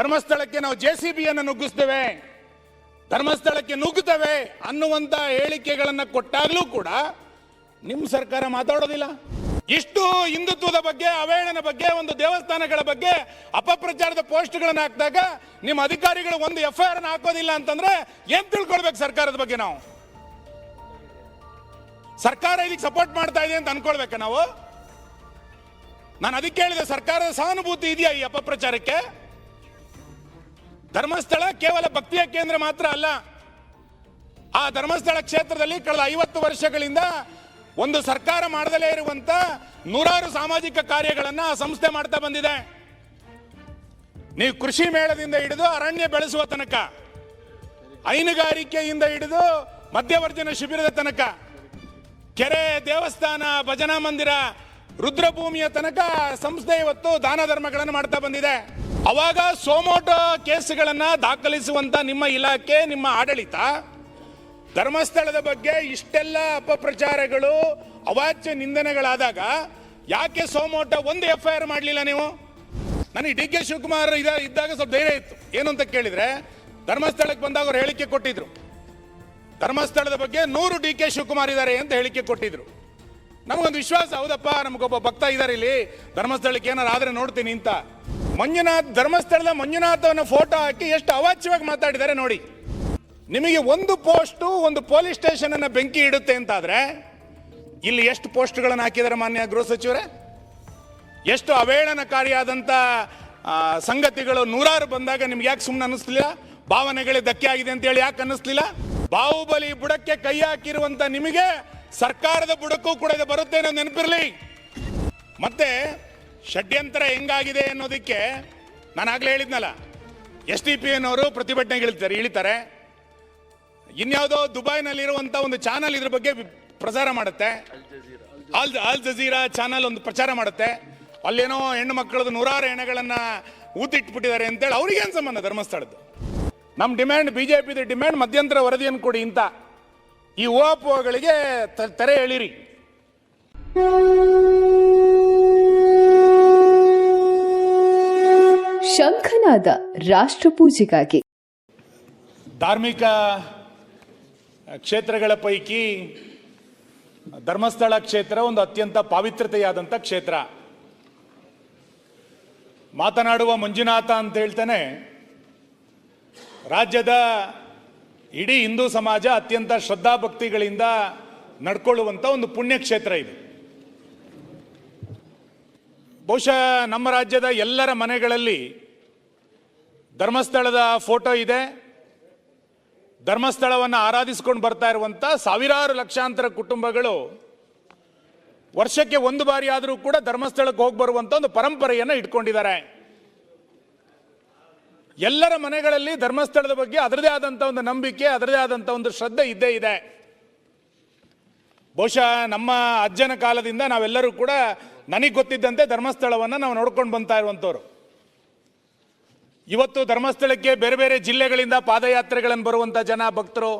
ಧರ್ಮಸ್ಥಳಕ್ಕೆ ನಾವು J C ಬಿಯನ್ನು ನುಗ್ಗಿಸ್ತೇವೆ. ಧರ್ಮಸ್ಥಳಕ್ಕೆ ನುಗ್ಗುತ್ತವೆ ಅನ್ನುವಂತ ಹೇಳಿಕೆಗಳನ್ನು ಕೊಟ್ಟಾಗಲೂ ಕೂಡ ನಿಮ್ಮ ಸರ್ಕಾರ ಮಾತಾಡೋದಿಲ್ಲ. ಇಷ್ಟು ಹಿಂದುತ್ವದ ಬಗ್ಗೆ ಅವಹೇಳನ ಬಗ್ಗೆ, ಒಂದು ದೇವಸ್ಥಾನಗಳ ಬಗ್ಗೆ ಅಪಪ್ರಚಾರದ ಪೋಸ್ಟ್ಗಳನ್ನು ಹಾಕಿದಾಗ ನಿಮ್ಮ ಅಧಿಕಾರಿಗಳು ಒಂದು ಎಫ್ ಐ ಆರ್ ಹಾಕೋದಿಲ್ಲ ಅಂತಂದ್ರೆ ಏನ್ ತಿಳ್ಕೊಳ್ಬೇಕು ಸರ್ಕಾರದ ಬಗ್ಗೆ ನಾವು? ಸರ್ಕಾರ ಇದಕ್ಕೆ ಸಪೋರ್ಟ್ ಮಾಡ್ತಾ ಇದೆ ಅಂತ ಅನ್ಕೊಳ್ಬೇಕ ನಾವು? ನಾನು ಅದಕ್ಕೆ ಹೇಳಿದೆ, ಸರ್ಕಾರದ ಸಹಾನುಭೂತಿ ಇದೆಯಾ ಈ ಅಪಪ್ರಚಾರಕ್ಕೆ? ಧರ್ಮಸ್ಥಳ ಕೇವಲ ಭಕ್ತಿಯ ಕೇಂದ್ರ ಮಾತ್ರ ಅಲ್ಲ. ಆ ಧರ್ಮಸ್ಥಳ ಕ್ಷೇತ್ರದಲ್ಲಿ ಕಳೆದ ಐವತ್ತು ವರ್ಷಗಳಿಂದ ಒಂದು ಸರ್ಕಾರ ಮಾಡದಲೇ ಇರುವಂತ ನೂರಾರು ಸಾಮಾಜಿಕ ಕಾರ್ಯಗಳನ್ನು ಆ ಸಂಸ್ಥೆ ಮಾಡ್ತಾ ಬಂದಿದೆ. ನೀವು ಕೃಷಿ ಮೇಳದಿಂದ ಹಿಡಿದು ಅರಣ್ಯ ಬೆಳೆಸುವ ತನಕ, ಹೈನುಗಾರಿಕೆಯಿಂದ ಹಿಡಿದು ಮಧ್ಯವರ್ಜನ ಶಿಬಿರದ ತನಕ, ಕೆರೆ, ದೇವಸ್ಥಾನ, ಭಜನಾ ಮಂದಿರ, ರುದ್ರಭೂಮಿಯ ತನಕ ಸಂಸ್ಥೆ ಇವತ್ತು ದಾನ ಧರ್ಮಗಳನ್ನು ಮಾಡ್ತಾ ಬಂದಿದೆ. ಅವಾಗ ಸೋಮೋಟ ಕೇಸುಗಳನ್ನು ದಾಖಲಿಸುವಂತ ನಿಮ್ಮ ಇಲಾಖೆ, ನಿಮ್ಮ ಆಡಳಿತ ಧರ್ಮಸ್ಥಳದ ಬಗ್ಗೆ ಇಷ್ಟೆಲ್ಲ ಅಪಪ್ರಚಾರಗಳು, ಅವಾಚ್ಯ ನಿಂದನೆಗಳಾದಾಗ ಯಾಕೆ ಸೋಮೋಟ ಒಂದು ಎಫ್ ಐ ಆರ್ ಮಾಡಲಿಲ್ಲ ನೀವು? ನನಗೆ ಡಿ ಕೆ ಶಿವಕುಮಾರ್ ಇದ, ಇದ್ದಾಗ ಸ್ವಲ್ಪ ಧೈರ್ಯ ಇತ್ತು. ಏನು ಅಂತ ಕೇಳಿದ್ರೆ, ಧರ್ಮಸ್ಥಳಕ್ಕೆ ಬಂದಾಗ ಅವ್ರು ಹೇಳಿಕೆ ಕೊಟ್ಟಿದ್ರು. ಧರ್ಮಸ್ಥಳದ ಬಗ್ಗೆ ನೂರು ಡಿ ಕೆ ಶಿವಕುಮಾರ್ ಇದ್ದಾರೆ ಅಂತ ಹೇಳಿಕೆ ಕೊಟ್ಟಿದ್ರು. ನಮಗೊಂದು ವಿಶ್ವಾಸ ಹೌದಪ್ಪ? ನಮಗೊಬ್ಬ ಭಕ್ತ ಇದ್ದಾರೆ ಇಲ್ಲಿ. ಧರ್ಮಸ್ಥಳಕ್ಕೆ ಏನಾರು ಆದ್ರೆ ನೋಡ್ತೀನಿ ಅಂತ. ಮಂಜುನಾಥ್ ಧರ್ಮಸ್ಥಳದ ಮಂಜುನಾಥವನ್ನ ಫೋಟೋ ಹಾಕಿ ಎಷ್ಟು ಅವಾಚ್ಯವಾಗಿ ಮಾತಾಡಿದ್ದಾರೆ ನೋಡಿ. ನಿಮಗೆ ಒಂದು ಪೋಸ್ಟು ಒಂದು ಪೊಲೀಸ್ ಸ್ಟೇಷನ್ ಅನ್ನ ಬೆಂಕಿ ಇಡುತ್ತೆ ಅಂತಾದ್ರೆ ಇಲ್ಲಿ ಎಷ್ಟು ಪೋಸ್ಟ್ಗಳನ್ನು ಹಾಕಿದ್ದಾರೆ ಮಾನ್ಯ ಗೃಹ ಸಚಿವರೇ? ಎಷ್ಟು ಅವಹೇಳನಕಾರಿಯಾದಂಥ ಆ, ಸಂಗತಿಗಳು ನೂರಾರು ಬಂದಾಗ ನಿಮ್ಗೆ ಯಾಕೆ ಸುಮ್ಮನೆ ಅನ್ನಿಸ್ಲಿಲ್ಲ? ಭಾವನೆಗಳೇ ಧಕ್ಕೆ ಆಗಿದೆ ಅಂತ ಹೇಳಿ ಯಾಕೆ ಅನ್ನಿಸ್ಲಿಲ್ಲ? ಬಾಹುಬಲಿ ಬುಡಕ್ಕೆ ಕೈ ಹಾಕಿರುವಂತ ನಿಮಗೆ ಸರ್ಕಾರದ ಬುಡಕ್ಕೂ ಕೂಡ ಇದು ಬರುತ್ತೆ ಅನ್ನೋ ನೆನಪಿರಲಿ. ಮತ್ತೆ ಷಡ್ಯಂತರ ಹೆಂಗಾಗಿದೆ ಅನ್ನೋದಕ್ಕೆ ನಾನು ಆಗಲೇ ಹೇಳಿದ್ನಲ್ಲ ಎಸ್ ಟಿ ಪಿ ಅನ್ನೋರು ಪ್ರತಿಭಟನೆಗೆ ಇಳಿತಾರೆ ಇಳಿತಾರೆ. ಇನ್ಯಾವುದೋ ದುಬೈನಲ್ಲಿರುವಂಥ ಒಂದು ಚಾನಲ್ ಇದ್ರ ಬಗ್ಗೆ ಪ್ರಸಾರ ಮಾಡುತ್ತೆ. ಆಲ್ ಆಲ್ ಜಜೀರಾ ಚಾನಲ್ ಒಂದು ಪ್ರಚಾರ ಮಾಡುತ್ತೆ. ಅಲ್ಲೇನೋ ಹೆಣ್ಣು ಮಕ್ಕಳದು ನೂರಾರು ಹೆಣಗಳನ್ನ ಊತಿಟ್ಬಿಟ್ಟಿದ್ದಾರೆ ಅಂತೇಳಿ ಅವ್ರಿಗೇನು ಸಂಬಂಧ ಧರ್ಮಸ್ಥಳದ್ದು? ನಮ್ಮ ಡಿಮ್ಯಾಂಡ್ ಬಿಜೆಪಿದ ಡಿಮ್ಯಾಂಡ್ ಮಧ್ಯಂತರ ವರದಿಯನ್ನು ಕೊಡಿ ಅಂತ ಈ ಓಪೋಗಳಿಗೆ ತೆರೆ ಎಳಿರಿ. ಶಂಖನಾದ ರಾಷ್ಟ್ರಪೂಜೆಗಾಗಿ. ಧಾರ್ಮಿಕ ಕ್ಷೇತ್ರಗಳ ಪೈಕಿ ಧರ್ಮಸ್ಥಳ ಕ್ಷೇತ್ರ ಒಂದು ಅತ್ಯಂತ ಪಾವಿತ್ರತೆಯಾದಂಥ ಕ್ಷೇತ್ರ. ಮಾತನಾಡುವ ಮಂಜುನಾಥ ಅಂತ ಹೇಳ್ತಾನೆ ರಾಜ್ಯದ ಇಡೀ ಹಿಂದೂ ಸಮಾಜ ಅತ್ಯಂತ ಶ್ರದ್ಧಾಭಕ್ತಿಗಳಿಂದ ನಡ್ಕೊಳ್ಳುವಂಥ ಒಂದು ಪುಣ್ಯಕ್ಷೇತ್ರ ಇದು. ಬಹುಶಃ ನಮ್ಮ ರಾಜ್ಯದ ಎಲ್ಲರ ಮನೆಗಳಲ್ಲಿ ಧರ್ಮಸ್ಥಳದ ಫೋಟೋ ಇದೆ. ಧರ್ಮಸ್ಥಳವನ್ನು ಆರಾಧಿಸಿಕೊಂಡು ಬರ್ತಾ ಇರುವಂಥ ಸಾವಿರಾರು ಲಕ್ಷಾಂತರ ಕುಟುಂಬಗಳು ವರ್ಷಕ್ಕೆ ಒಂದು ಬಾರಿ ಆದರೂ ಕೂಡ ಧರ್ಮಸ್ಥಳಕ್ಕೆ ಹೋಗಿ ಬರುವಂತ ಒಂದು ಪರಂಪರೆಯನ್ನು ಇಟ್ಕೊಂಡಿದ್ದಾರೆ. ಎಲ್ಲರ ಮನೆಗಳಲ್ಲಿ ಧರ್ಮಸ್ಥಳದ ಬಗ್ಗೆ ಅದರದೇ ಆದಂಥ ಒಂದು ನಂಬಿಕೆ, ಅದರದೇ ಆದಂಥ ಒಂದು ಶ್ರದ್ಧೆ ಇದ್ದೇ ಇದೆ. ಬಹುಶಃ ನಮ್ಮ ಅಜ್ಜನ ಕಾಲದಿಂದ ನಾವೆಲ್ಲರೂ ಕೂಡ ನನಗೆ ಗೊತ್ತಿದ್ದಂತೆ ಧರ್ಮಸ್ಥಳವನ್ನು ನಾವು ನೋಡ್ಕೊಂಡು ಬಂತಾ ಇರುವಂಥವ್ರು ಇವತ್ತು ಧರ್ಮಸ್ಥಳಕ್ಕೆ ಬೇರೆ ಬೇರೆ ಜಿಲ್ಲೆಗಳಿಂದ ಪಾದಯಾತ್ರೆಗಳನ್ನು ಬರುವಂಥ ಜನ, ಭಕ್ತರು.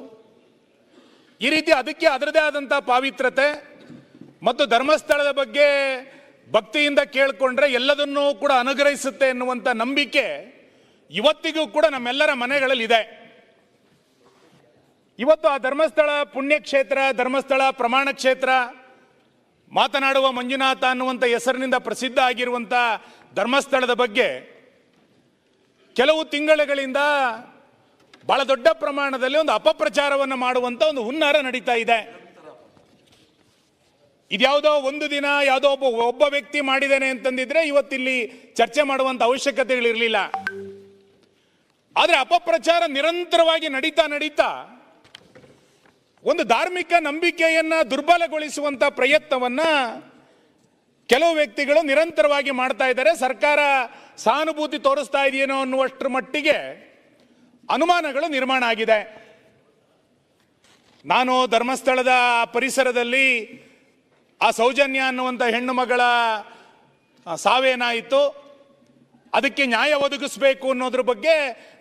ಈ ರೀತಿ ಅದಕ್ಕೆ ಅದರದೇ ಆದಂಥ ಪಾವಿತ್ರತೆ ಮತ್ತು ಧರ್ಮಸ್ಥಳದ ಬಗ್ಗೆ ಭಕ್ತಿಯಿಂದ ಕೇಳಿಕೊಂಡ್ರೆ ಎಲ್ಲದನ್ನೂ ಕೂಡ ಅನುಗ್ರಹಿಸುತ್ತೆ ಎನ್ನುವಂಥ ನಂಬಿಕೆ ಇವತ್ತಿಗೂ ಕೂಡ ನಮ್ಮೆಲ್ಲರ ಮನೆಗಳಲ್ಲಿ ಇದೆ ಇವತ್ತು ಆ ಧರ್ಮಸ್ಥಳ ಪುಣ್ಯಕ್ಷೇತ್ರ, ಧರ್ಮಸ್ಥಳ ಪ್ರಮಾಣ ಕ್ಷೇತ್ರ, ಮಾತನಾಡುವ ಮಂಜುನಾಥ ಅನ್ನುವಂಥ ಹೆಸರಿನಿಂದ ಪ್ರಸಿದ್ಧ ಆಗಿರುವಂಥ ಧರ್ಮಸ್ಥಳದ ಬಗ್ಗೆ ಕೆಲವು ತಿಂಗಳುಗಳಿಂದ ಬಹಳ ದೊಡ್ಡ ಪ್ರಮಾಣದಲ್ಲಿ ಒಂದು ಅಪಪ್ರಚಾರವನ್ನು ಮಾಡುವಂಥ ಒಂದು ಹುನ್ನಾರ ನಡೀತಾ ಇದೆ. ಇದ್ಯಾವುದೋ ಒಂದು ದಿನ ಯಾವುದೋ ಒಬ್ಬ ಒಬ್ಬ ವ್ಯಕ್ತಿ ಮಾಡಿದ್ದೇನೆ ಅಂತಂದಿದ್ರೆ ಇವತ್ತಿಲ್ಲಿ ಚರ್ಚೆ ಮಾಡುವಂಥ ಅವಶ್ಯಕತೆಗಳಿರಲಿಲ್ಲ. ಆದ್ರೆ ಅಪಪ್ರಚಾರ ನಿರಂತರವಾಗಿ ನಡೀತಾ ನಡೀತಾ ಒಂದು ಧಾರ್ಮಿಕ ನಂಬಿಕೆಯನ್ನು ದುರ್ಬಲಗೊಳಿಸುವಂಥ ಪ್ರಯತ್ನವನ್ನು ಕೆಲವು ವ್ಯಕ್ತಿಗಳು ನಿರಂತರವಾಗಿ ಮಾಡ್ತಾ ಇದ್ದಾರೆ. ಸರ್ಕಾರ ಸಹಾನುಭೂತಿ ತೋರಿಸ್ತಾ ಇದೆಯೇನೋ ಅನ್ನುವಷ್ಟರ ಮಟ್ಟಿಗೆ ಅನುಮಾನಗಳು ನಿರ್ಮಾಣ ಆಗಿದೆ. ನಾನು ಧರ್ಮಸ್ಥಳದ ಪರಿಸರದಲ್ಲಿ ಆ ಸೌಜನ್ಯ ಅನ್ನುವಂಥ ಹೆಣ್ಣು ಮಗಳ ಸಾವೇನಾಯಿತು ಅದಕ್ಕೆ ನ್ಯಾಯ ಒದಗಿಸಬೇಕು ಅನ್ನೋದ್ರ ಬಗ್ಗೆ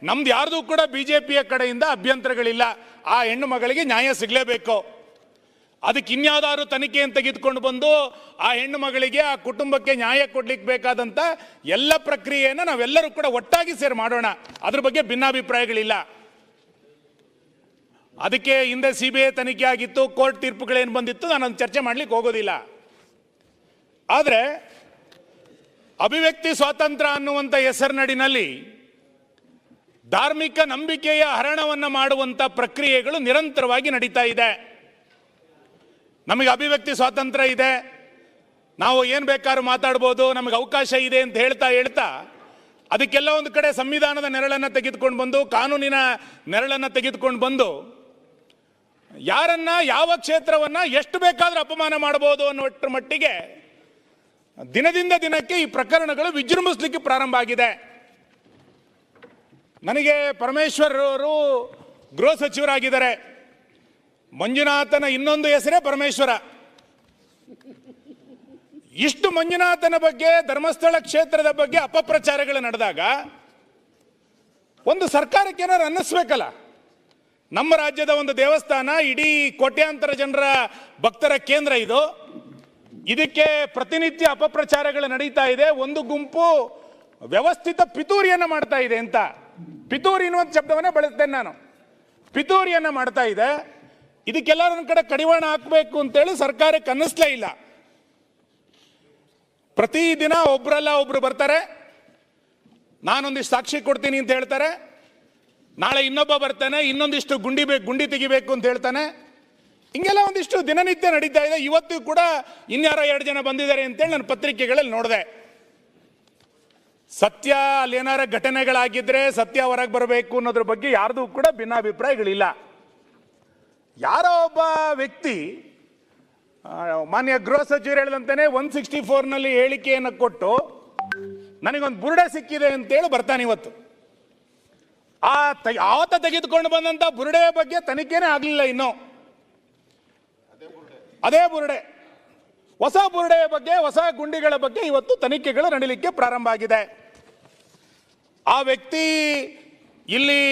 ನಮ್ದು ಯಾರ್ದು ಕೂಡ ಬಿ ಜೆ ಪಿಯ ಕಡೆಯಿಂದ ಅಭ್ಯಂತರಗಳಿಲ್ಲ. ಆ ಹೆಣ್ಣು ಮಗಳಿಗೆ ನ್ಯಾಯ ಸಿಗಲೇಬೇಕು. ಅದಕ್ಕೆ ಇನ್ಯಾವುದಾದ್ರು ತನಿಖೆಯನ್ನು ತೆಗೆದುಕೊಂಡು ಬಂದು ಆ ಹೆಣ್ಣು ಮಗಳಿಗೆ ಆ ಕುಟುಂಬಕ್ಕೆ ನ್ಯಾಯ ಕೊಡ್ಲಿಕ್ಕೆ ಬೇಕಾದಂತ ಎಲ್ಲ ಪ್ರಕ್ರಿಯೆಯನ್ನು ನಾವೆಲ್ಲರೂ ಕೂಡ ಒಟ್ಟಾಗಿ ಸೇರಿ ಮಾಡೋಣ. ಅದ್ರ ಬಗ್ಗೆ ಭಿನ್ನಾಭಿಪ್ರಾಯಗಳಿಲ್ಲ. ಅದಕ್ಕೆ ಹಿಂದೆ ಸಿ ಬಿ ಐ ತನಿಖೆ ಆಗಿತ್ತು, ಕೋರ್ಟ್ ತೀರ್ಪುಗಳೇನು ಬಂದಿತ್ತು ನಾನು ಚರ್ಚೆ ಮಾಡ್ಲಿಕ್ಕೆ ಹೋಗೋದಿಲ್ಲ. ಆದರೆ ಅಭಿವ್ಯಕ್ತಿ ಸ್ವಾತಂತ್ರ್ಯ ಅನ್ನುವಂಥ ಹೆಸರಿನಡಿನಲ್ಲಿ ಧಾರ್ಮಿಕ ನಂಬಿಕೆಯ ಹರಣವನ್ನು ಮಾಡುವಂಥ ಪ್ರಕ್ರಿಯೆಗಳು ನಿರಂತರವಾಗಿ ನಡೀತಾ ಇದೆ. ನಮಗೆ ಅಭಿವ್ಯಕ್ತಿ ಸ್ವಾತಂತ್ರ್ಯ ಇದೆ. ನಾವು ಏನು ಬೇಕಾದ್ರೂ ಮಾತಾಡ್ಬೋದು, ನಮಗೆ ಅವಕಾಶ ಇದೆ ಅಂತ ಹೇಳ್ತಾ ಹೇಳ್ತಾ ಅದಕ್ಕೆಲ್ಲ ಒಂದು ಕಡೆ ಸಂವಿಧಾನದ ನೆರಳನ್ನು ತೆಗೆದುಕೊಂಡು ಬಂದು, ಕಾನೂನಿನ ನೆರಳನ್ನು ತೆಗೆದುಕೊಂಡು ಬಂದು ಯಾರನ್ನ, ಯಾವ ಕ್ಷೇತ್ರವನ್ನು, ಎಷ್ಟು ಬೇಕಾದರೂ ಅಪಮಾನ ಮಾಡ್ಬೋದು ಅನ್ನೋ ಮಟ್ಟಿಗೆ ದಿನದಿಂದ ದಿನಕ್ಕೆ ಈ ಪ್ರಕರಣಗಳು ವಿಜೃಂಭಿಸಲಿಕ್ಕೆ ಪ್ರಾರಂಭ ಆಗಿದೆ. ನನಗೆ ಪರಮೇಶ್ವರ್ ಅವರು ಗೃಹ ಸಚಿವರಾಗಿದ್ದಾರೆ. ಮಂಜುನಾಥನ ಇನ್ನೊಂದು ಹೆಸರೇ ಪರಮೇಶ್ವರ. ಇಷ್ಟು ಮಂಜುನಾಥನ ಬಗ್ಗೆ, ಧರ್ಮಸ್ಥಳ ಕ್ಷೇತ್ರದ ಬಗ್ಗೆ ಅಪಪ್ರಚಾರಗಳು ನಡೆದಾಗ ಒಂದು ಸರ್ಕಾರಕ್ಕೆ ಏನಾರು ಅನ್ನಿಸ್ಬೇಕಲ್ಲ. ನಮ್ಮ ರಾಜ್ಯದ ಒಂದು ದೇವಸ್ಥಾನ, ಇಡೀ ಕೋಟ್ಯಾಂತರ ಜನರ ಭಕ್ತರ ಕೇಂದ್ರ ಇದು. ಇದಕ್ಕೆ ಪ್ರತಿನಿತ್ಯ ಅಪಪ್ರಚಾರಗಳು ನಡೀತಾ ಇದೆ. ಒಂದು ಗುಂಪು ವ್ಯವಸ್ಥಿತ ಪಿತೂರಿಯನ್ನು ಮಾಡ್ತಾ ಇದೆ ಅಂತ. ಪಿತೂರಿ ಅನ್ನುವಂಥ ಶಬ್ದವನ್ನೇ ಬಳಸ್ತೇನೆ ನಾನು. ಪಿತೂರಿಯನ್ನು ಮಾಡ್ತಾ ಇದೆ. ಇದಕ್ಕೆಲ್ಲ ಒಂದ್ ಕಡೆ ಕಡಿವಾಣ ಹಾಕಬೇಕು ಅಂತೇಳಿ ಸರ್ಕಾರಕ್ಕೆ ಅನ್ನಿಸ್ಲೇ ಇಲ್ಲ. ಪ್ರತಿದಿನ ಒಬ್ರಲ್ಲ ಒಬ್ರು ಬರ್ತಾರೆ. ನಾನೊಂದಿಷ್ಟು ಸಾಕ್ಷಿ ಕೊಡ್ತೀನಿ ಅಂತ ಹೇಳ್ತಾರೆ. ನಾಳೆ ಇನ್ನೊಬ್ಬ ಬರ್ತಾನೆ, ಇನ್ನೊಂದಿಷ್ಟು ಗುಂಡಿ ಬೇಕು ಗುಂಡಿ ತೆಗಿಬೇಕು ಅಂತ ಹೇಳ್ತಾನೆ. ಹಿಂಗೆಲ್ಲ ಒಂದಿಷ್ಟು ದಿನನಿತ್ಯ ನಡೀತಾ ಇದೆ. ಇವತ್ತು ಕೂಡ ಇನ್ಯಾರೋ ಎರಡು ಜನ ಬಂದಿದ್ದಾರೆ ಅಂತೇಳಿ ನಾನು ಪತ್ರಿಕೆಗಳಲ್ಲಿ ನೋಡಿದೆ. ಸತ್ಯ ಅಲ್ಲಿ ಏನಾರ ಘಟನೆಗಳಾಗಿದ್ರೆ ಸತ್ಯ ಹೊರಗೆ ಬರಬೇಕು ಅನ್ನೋದ್ರ ಬಗ್ಗೆ ಯಾರ್ದು ಕೂಡ ಭಿನ್ನಾಭಿಪ್ರಾಯಗಳಿಲ್ಲ. ಯಾರೋ ಒಬ್ಬ ವ್ಯಕ್ತಿ ಮಾನ್ಯ ಗೃಹ ಸಚಿವರು ಹೇಳಿದಂತಾನೆ ಒನ್ ಸಿಕ್ಸ್ಟಿ ಫೋರ್ನಲ್ಲಿ ಹೇಳಿಕೆಯನ್ನು ಕೊಟ್ಟು, ನನಗೊಂದು ಬುರುಡೆ ಸಿಕ್ಕಿದೆ ಅಂತೇಳಿ ಬರ್ತಾನೆ ಇವತ್ತು. ಆ ತ, ಆತ ತೆಗೆದುಕೊಂಡು ಬಂದಂಥ ಬುರುಡೆಯ ಬಗ್ಗೆ ತನಿಖೆನೇ ಆಗಲಿಲ್ಲ ಇನ್ನು. ಅದೇ ಬುರುಡೆ. ಹೊಸ ಬುರುಡೆಯ ಬಗ್ಗೆ, ಹೊಸ ಗುಂಡಿಗಳ ಬಗ್ಗೆ ಇವತ್ತು ತನಿಖೆಗಳು ನಡೀಲಿಕ್ಕೆ ಪ್ರಾರಂಭ ಆಗಿದೆ. ಆ ವ್ಯಕ್ತಿ ಇಲ್ಲಿ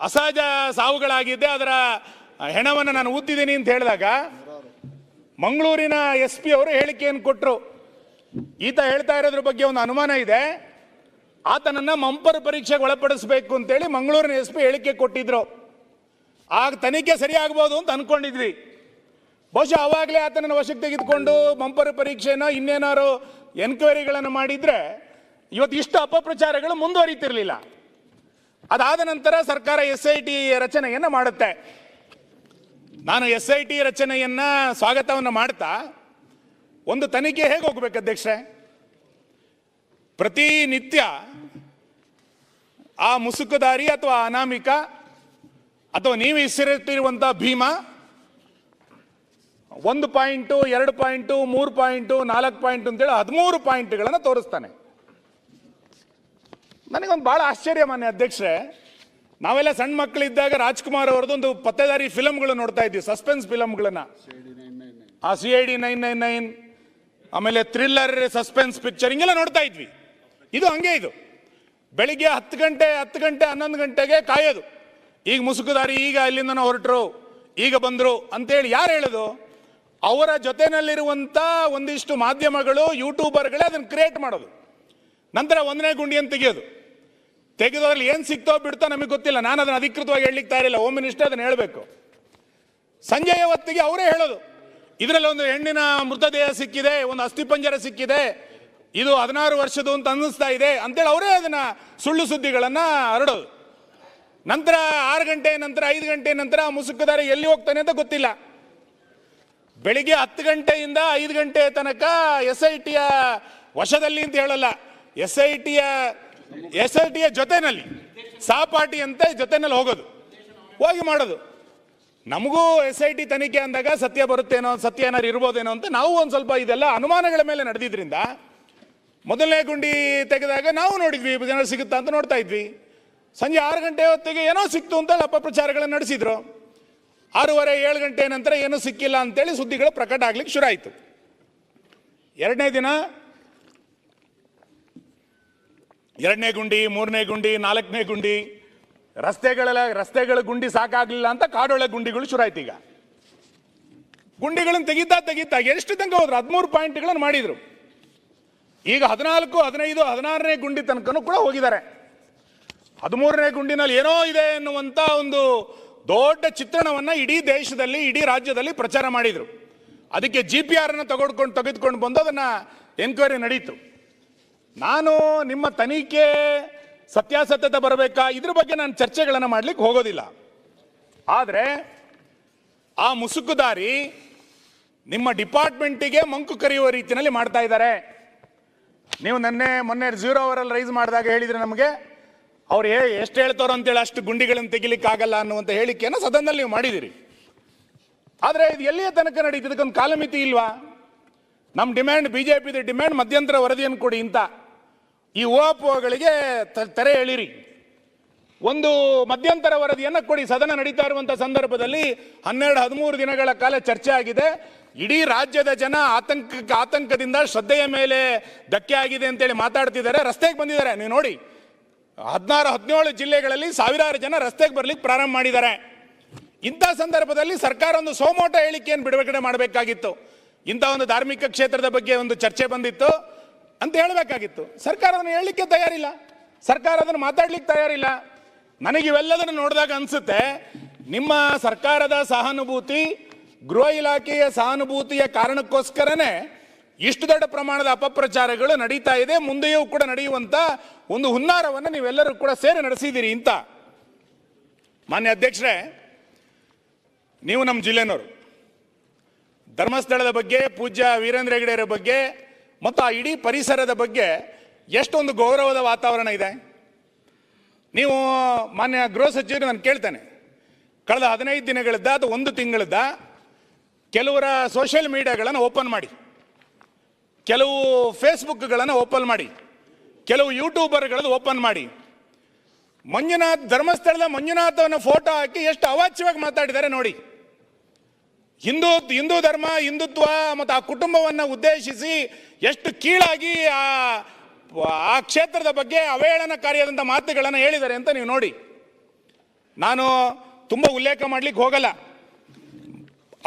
ಅಸಹಜ ಸಾವುಗಳಾಗಿದ್ದೆ ಅದರ ಹೆಣವನ್ನು ನಾನು ಊತಿದ್ದೀನಿ ಅಂತ ಹೇಳಿದಾಗ ಮಂಗಳೂರಿನ ಎಸ್ ಪಿ ಅವರು ಹೇಳಿಕೆಯನ್ನು ಕೊಟ್ಟರು ಈತ ಹೇಳ್ತಾ ಇರೋದ್ರ ಬಗ್ಗೆ ಒಂದು ಅನುಮಾನ ಇದೆ. ಆತನನ್ನ ಮಂಪರ್ ಪರೀಕ್ಷೆಗೆ ಒಳಪಡಿಸಬೇಕು ಅಂತೇಳಿ ಮಂಗಳೂರಿನ ಎಸ್ ಪಿ ಹೇಳಿಕೆ ಕೊಟ್ಟಿದ್ರು. ಆಗ ತನಿಖೆ ಸರಿಯಾಗ್ಬೋದು ಅಂತ ಅನ್ಕೊಂಡಿದ್ವಿ. ಬಹುಶಃ ಅವಾಗಲೇ ಆತನನ್ನು ವಶಕ್ಕೆ ತೆಗೆದುಕೊಂಡು ಮಂಪರ ಪರೀಕ್ಷೆನ ಇನ್ನೇನಾರು ಎನ್ಕ್ವೈರಿಗಳನ್ನು ಮಾಡಿದ್ರೆ ಇವತ್ತು ಇಷ್ಟು ಅಪಪ್ರಚಾರಗಳು ಮುಂದುವರಿತಿರ್ಲಿಲ್ಲ. ಅದಾದ ನಂತರ ಸರ್ಕಾರ ಎಸ್ ಐ ಟಿ ರಚನೆಯನ್ನ ಮಾಡುತ್ತೆ. ನಾನು ಎಸ್ ಐ ಟಿ ರಚನೆಯನ್ನ ಸ್ವಾಗತವನ್ನು ಮಾಡ್ತಾ ಒಂದು ತನಿಖೆ ಹೇಗೆ ಹೋಗ್ಬೇಕು ಅಧ್ಯಕ್ಷರೇ? ಪ್ರತಿನಿತ್ಯ ಆ ಮುಸುಕುದಾರಿ ಅಥವಾ ಅನಾಮಿಕ ಅಥವಾ ನೀವು ಹೆಸರಿಟ್ಟಿರುವಂತಹ ಭೀಮ? ಒಂದು ಪಾಯಿಂಟು, ಎರಡು ಪಾಯಿಂಟು, ಮೂರು ಪಾಯಿಂಟು, ನಾಲ್ಕು ಪಾಯಿಂಟ್ ಅಂತೇಳಿ ಹದಿಮೂರು ಪಾಯಿಂಟ್ಗಳನ್ನು ತೋರಿಸ್ತಾನೆ. ನನಗೊಂದು ಭಾಳ ಆಶ್ಚರ್ಯ ಮಾನ್ಯ ಅಧ್ಯಕ್ಷರೇ, ನಾವೆಲ್ಲ ಸಣ್ಣ ಮಕ್ಕಳಿದ್ದಾಗ ರಾಜ್ಕುಮಾರ್ ಅವ್ರದ್ದು ಒಂದು ಪತ್ತೆದಾರಿ ಫಿಲಮ್ಗಳು ನೋಡ್ತಾ ಇದ್ವಿ, ಸಸ್ಪೆನ್ಸ್ ಫಿಲಮ್ಗಳನ್ನ ಆ C I D nine nine nine, ಆಮೇಲೆ ಥ್ರಿಲ್ಲರ್, ಸಸ್ಪೆನ್ಸ್ ಪಿಕ್ಚರ್, ಹಿಂಗೆಲ್ಲ ನೋಡ್ತಾ ಇದ್ವಿ. ಇದು ಹಂಗೆ ಇದು. ಬೆಳಿಗ್ಗೆ ಹತ್ತು ಗಂಟೆ ಹತ್ತು ಗಂಟೆ, ಹನ್ನೊಂದು ಗಂಟೆಗೆ ಕಾಯೋದು. ಈಗ ಮುಸುಕುದಾರಿ ಈಗ ಅಲ್ಲಿಂದ ಹೊರಟರು, ಈಗ ಬಂದರು ಅಂತೇಳಿ ಯಾರು ಹೇಳೋದು? ಅವರ ಜೊತೆನಲ್ಲಿರುವಂಥ ಒಂದಿಷ್ಟು ಮಾಧ್ಯಮಗಳು, ಯೂಟ್ಯೂಬರ್ಗಳೇ ಅದನ್ನು ಕ್ರಿಯೇಟ್ ಮಾಡೋದು. ನಂತರ ಒಂದನೇ ಗುಂಡಿಯನ್ನು ತೆಗೆಯೋದು. ತೆಗೆದೋದ್ರಲ್ಲಿ ಏನು ಸಿಕ್ತೋ ಬಿಡ್ತೋ ನಮಗೆ ಗೊತ್ತಿಲ್ಲ. ನಾನು ಅದನ್ನು ಅಧಿಕೃತವಾಗಿ ಹೇಳಲಿಕ್ಕೆ ತಯಾರಿಲ್ಲ. ಹೋಮ್ ಮಿನಿಸ್ಟರ್ ಅದನ್ನು ಹೇಳಬೇಕು. ಸಂಜೆಯ ಹೊತ್ತಿಗೆ ಅವರೇ ಹೇಳೋದು. ಇದರಲ್ಲಿ ಒಂದು ಹೆಣ್ಣಿನ ಮೃತದೇಹ ಸಿಕ್ಕಿದೆ, ಒಂದು ಅಸ್ಥಿಪಂಜರ ಸಿಕ್ಕಿದೆ, ಇದು ಹದಿನಾರು ವರ್ಷದ್ದು ಅಂತ ಅನ್ನಿಸ್ತಾ ಇದೆ ಅಂತೇಳಿ ಅವರೇ ಅದನ್ನು ಸುಳ್ಳು ಸುದ್ದಿಗಳನ್ನು ಹರಡೋದು. ನಂತರ ಆರು ಗಂಟೆ ನಂತರ ಐದು ಗಂಟೆ ನಂತರ ಆ ಮುಸುಕುದಾರ ಎಲ್ಲಿ ಹೋಗ್ತಾನೆ ಅಂತ ಗೊತ್ತಿಲ್ಲ. ಬೆಳಿಗ್ಗೆ ಹತ್ತು ಗಂಟೆಯಿಂದ ಐದು ಗಂಟೆ ತನಕ ಎಸ್ ಐ ಟಿಯ ವಶದಲ್ಲಿ ಅಂತ ಹೇಳಲ್ಲ. ಎಸ್ ಐ ಟಿಯ ಎಸ್ ಐ ಟಿಯ ಜೊತೆನಲ್ಲಿ ಸಹಪಾಠಿ ಅಂತ ಜೊತೆನಲ್ಲಿ ಹೋಗೋದು, ಹೋಗಿ ಮಾಡೋದು. ನಮಗೂ ಎಸ್ ಐ ಟಿ ತನಿಖೆ ಅಂದಾಗ ಸತ್ಯ ಬರುತ್ತೇನೋ, ಸತ್ಯ ಏನಾರು ಇರ್ಬೋದೇನೋ ಅಂತ ನಾವು ಒಂದು ಸ್ವಲ್ಪ ಇದೆಲ್ಲ ಅನುಮಾನಗಳ ಮೇಲೆ ನಡೆದಿದ್ರಿಂದ ಮೊದಲನೇ ಗುಂಡಿ ತೆಗೆದಾಗ ನಾವು ನೋಡಿದ್ವಿ ಜನ ಸಿಗುತ್ತಾ ಅಂತ ನೋಡ್ತಾ ಇದ್ವಿ. ಸಂಜೆ ಆರು ಗಂಟೆ ಹೊತ್ತಿಗೆ ಏನೋ ಸಿಕ್ತು ಅಂತ ಅಪಪ್ರಚಾರಗಳನ್ನು ನಡೆಸಿದ್ರು. ಆರೂವರೆ, ಏಳು ಗಂಟೆ ನಂತರ ಏನೂ ಸಿಕ್ಕಿಲ್ಲ ಅಂತೇಳಿ ಸುದ್ದಿಗಳು ಪ್ರಕಟ ಆಗ್ಲಿಕ್ಕೆ ಶುರು ಆಯಿತು. ಎರಡನೇ ದಿನ ಎರಡನೇ ಗುಂಡಿ, ಮೂರನೇ ಗುಂಡಿ, ನಾಲ್ಕನೇ ಗುಂಡಿ, ರಸ್ತೆಗಳೆಲ್ಲ, ರಸ್ತೆಗಳ ಗುಂಡಿ ಸಾಕಾಗಲಿಲ್ಲ ಅಂತ ಕಾಡೊಳೆ ಗುಂಡಿಗಳು ಶುರು ಆಯ್ತು ಈಗ. ಗುಂಡಿಗಳನ್ನು ತೆಗೀತಾ ತೆಗೀತಾ ಎಷ್ಟು ತನಕ ಹೋದ್ರು? ಹದಿಮೂರು ಪಾಯಿಂಟ್ಗಳನ್ನು ಮಾಡಿದ್ರು. ಈಗ ಹದಿನಾಲ್ಕು, ಹದಿನೈದು, ಹದಿನಾರನೇ ಗುಂಡಿ ತನಕನೂ ಕೂಡ ಹೋಗಿದ್ದಾರೆ. ಹದಿಮೂರನೇ ಗುಂಡಿನಲ್ಲಿ ಏನೋ ಇದೆ ಎನ್ನುವಂಥ ಒಂದು ದೊಡ್ಡ ಚಿತ್ರಣವನ್ನ ಇಡೀ ದೇಶದಲ್ಲಿ, ಇಡೀ ರಾಜ್ಯದಲ್ಲಿ ಪ್ರಚಾರ ಮಾಡಿದ್ರು. ಅದಕ್ಕೆ ಜಿ ಪಿ ಆರ್ ಅನ್ನು ತಗೊಂಡ್ಕೊಂಡು, ತೆಗೆದುಕೊಂಡು ಬಂದು ಅದನ್ನು ಎನ್ಕ್ವೈರಿ ನಡೀತು. ನಾನು ನಿಮ್ಮ ತನಿಖೆ ಸತ್ಯಾಸತ್ಯತೆ ಬರಬೇಕಾ? ಇದ್ರ ಬಗ್ಗೆ ನಾನು ಚರ್ಚೆಗಳನ್ನು ಮಾಡ್ಲಿಕ್ಕೆ ಹೋಗೋದಿಲ್ಲ. ಆದರೆ ಆ ಮುಸುಕುದಾರಿ ನಿಮ್ಮ ಡಿಪಾರ್ಟ್ಮೆಂಟಿಗೆ ಮಂಕು ಕರೆಯುವ ರೀತಿಯಲ್ಲಿ ಮಾಡ್ತಾ ಇದ್ದಾರೆ. ನೀವು ನೆನ್ನೆ ಮೊನ್ನೆ ಝೀರೋ ಅವರಲ್ಲಿ ರೈಸ್ ಮಾಡಿದಾಗ ಹೇಳಿದ್ರೆ ನಮಗೆ ಅವ್ರು ಹೇ ಎಷ್ಟು ಹೇಳ್ತಾರೋ ಅಂತೇಳಿ ಅಷ್ಟು ಗುಂಡಿಗಳನ್ನು ತೆಗಿಲಿಕ್ಕಾಗಲ್ಲ ಅನ್ನುವಂಥ ಹೇಳಿಕೆಯನ್ನು ಸದನದಲ್ಲಿ ನೀವು ಮಾಡಿದಿರಿ ಆದರೆ ಇದು ಎಲ್ಲಿಯ ತನಕ ನಡೀತು? ಇದಕ್ಕೊಂದು ಕಾಲಮಿತಿ ಇಲ್ವಾ? ನಮ್ಮ ಡಿಮ್ಯಾಂಡ್ ಬಿ ಜೆ ಪಿದು ಡಿಮ್ಯಾಂಡ್, ಮಧ್ಯಂತರ ವರದಿಯನ್ನು ಕೊಡಿ ಅಂತ. ಈ ಓಪೋಗಳಿಗೆ ತೆರೆ ಎಳಿರಿ. ಒಂದು ಮಧ್ಯಂತರ ವರದಿಯನ್ನು ಕೊಡಿ. ಸದನ ನಡೀತಾ ಇರುವಂಥ ಸಂದರ್ಭದಲ್ಲಿ ಹನ್ನೆರಡು, ಹದಿಮೂರು ದಿನಗಳ ಕಾಲ ಚರ್ಚೆ ಆಗಿದೆ. ಇಡೀ ರಾಜ್ಯದ ಜನ ಆತಂಕ, ಆತಂಕದಿಂದ ಶ್ರದ್ಧೆಯ ಮೇಲೆ ಧಕ್ಕೆ ಆಗಿದೆ ಅಂತೇಳಿ ಮಾತಾಡ್ತಿದ್ದಾರೆ. ರಸ್ತೆಗೆ ಬಂದಿದ್ದಾರೆ. ನೀವು ನೋಡಿ ಹದಿನಾರು, ಹದಿನೇಳು ಜಿಲ್ಲೆಗಳಲ್ಲಿ ಸಾವಿರಾರು ಜನ ರಸ್ತೆಗೆ ಬರಲಿಕ್ಕೆ ಪ್ರಾರಂಭ ಮಾಡಿದ್ದಾರೆ. ಇಂಥ ಸಂದರ್ಭದಲ್ಲಿ ಸರ್ಕಾರ ಒಂದು ಸೋಮೋಟ ಹೇಳಿಕೆಯನ್ನು ಬಿಡುಗಡೆ ಮಾಡಬೇಕಾಗಿತ್ತು. ಇಂಥ ಒಂದು ಧಾರ್ಮಿಕ ಕ್ಷೇತ್ರದ ಬಗ್ಗೆ ಒಂದು ಚರ್ಚೆ ಬಂದಿತ್ತು ಅಂತ ಹೇಳಬೇಕಾಗಿತ್ತು. ಸರ್ಕಾರ ಅದನ್ನು ಹೇಳಲಿಕ್ಕೆ ತಯಾರಿಲ್ಲ. ಸರ್ಕಾರ ಅದನ್ನು ಮಾತಾಡ್ಲಿಕ್ಕೆ ತಯಾರಿಲ್ಲ. ನನಗೆ ಇವೆಲ್ಲದನ್ನು ನೋಡಿದಾಗ ಅನ್ಸುತ್ತೆ, ನಿಮ್ಮ ಸರ್ಕಾರದ ಸಹಾನುಭೂತಿ ಗೃಹ ಇಲಾಖೆಯ ಸಹಾನುಭೂತಿಯ ಕಾರಣಕ್ಕೋಸ್ಕರನೇ ಇಷ್ಟು ದೊಡ್ಡ ಪ್ರಮಾಣದ ಅಪಪ್ರಚಾರಗಳು ನಡೀತಾ ಇದೆ, ಮುಂದೆಯೂ ಕೂಡ ನಡೆಯುವಂತ ಒಂದು ಹುನ್ನಾರವನ್ನು ನೀವೆಲ್ಲರೂ ಕೂಡ ಸೇರಿ ನಡೆಸಿದ್ದೀರಿ ಅಂತ. ಮಾನ್ಯ ಅಧ್ಯಕ್ಷರೇ, ನೀವು ನಮ್ಮ ಜಿಲ್ಲೆನವರು, ಧರ್ಮಸ್ಥಳದ ಬಗ್ಗೆ, ಪೂಜ್ಯ ವೀರೇಂದ್ರ ಹೆಗಡೆಯರ ಬಗ್ಗೆ, ಮತ್ತು ಆ ಇಡೀ ಪರಿಸರದ ಬಗ್ಗೆ ಎಷ್ಟೊಂದು ಗೌರವದ ವಾತಾವರಣ ಇದೆ. ನೀವು ಮಾನ್ಯ ಗೃಹ ಸಚಿವರು ನಾನು ಕೇಳ್ತೇನೆ, ಕಳೆದ ಹದಿನೈದು ದಿನಗಳಿದ್ದ ಅಥವಾ ಒಂದು ತಿಂಗಳಿದ್ದ ಕೆಲವರ ಸೋಷಿಯಲ್ ಮೀಡಿಯಾಗಳನ್ನು ಓಪನ್ ಮಾಡಿ. ಕೆಲವು ಫೇಸ್ಬುಕ್ಗಳನ್ನು ಓಪನ್ ಮಾಡಿ, ಕೆಲವು ಯೂಟ್ಯೂಬರ್ಗಳನ್ನು ಓಪನ್ ಮಾಡಿ. ಮಂಜುನಾಥ್ ಧರ್ಮಸ್ಥಳದ ಮಂಜುನಾಥವನ್ನ ಫೋಟೋ ಹಾಕಿ ಎಷ್ಟು ಅವಾಚ್ಯವಾಗಿ ಮಾತಾಡಿದ್ದಾರೆ ನೋಡಿ. ಹಿಂದೂ ಹಿಂದೂ ಧರ್ಮ, ಹಿಂದುತ್ವ ಮತ್ತು ಆ ಕುಟುಂಬವನ್ನು ಉದ್ದೇಶಿಸಿ ಎಷ್ಟು ಕೀಳಾಗಿ ಆ ಆ ಕ್ಷೇತ್ರದ ಬಗ್ಗೆ ಅವಹೇಳನಕಾರಿಯಾದಂಥ ಮಾತುಗಳನ್ನು ಹೇಳಿದ್ದಾರೆ ಅಂತ ನೀವು ನೋಡಿ. ನಾನು ತುಂಬ ಉಲ್ಲೇಖ ಮಾಡಲಿಕ್ಕೆ ಹೋಗಲ್ಲ.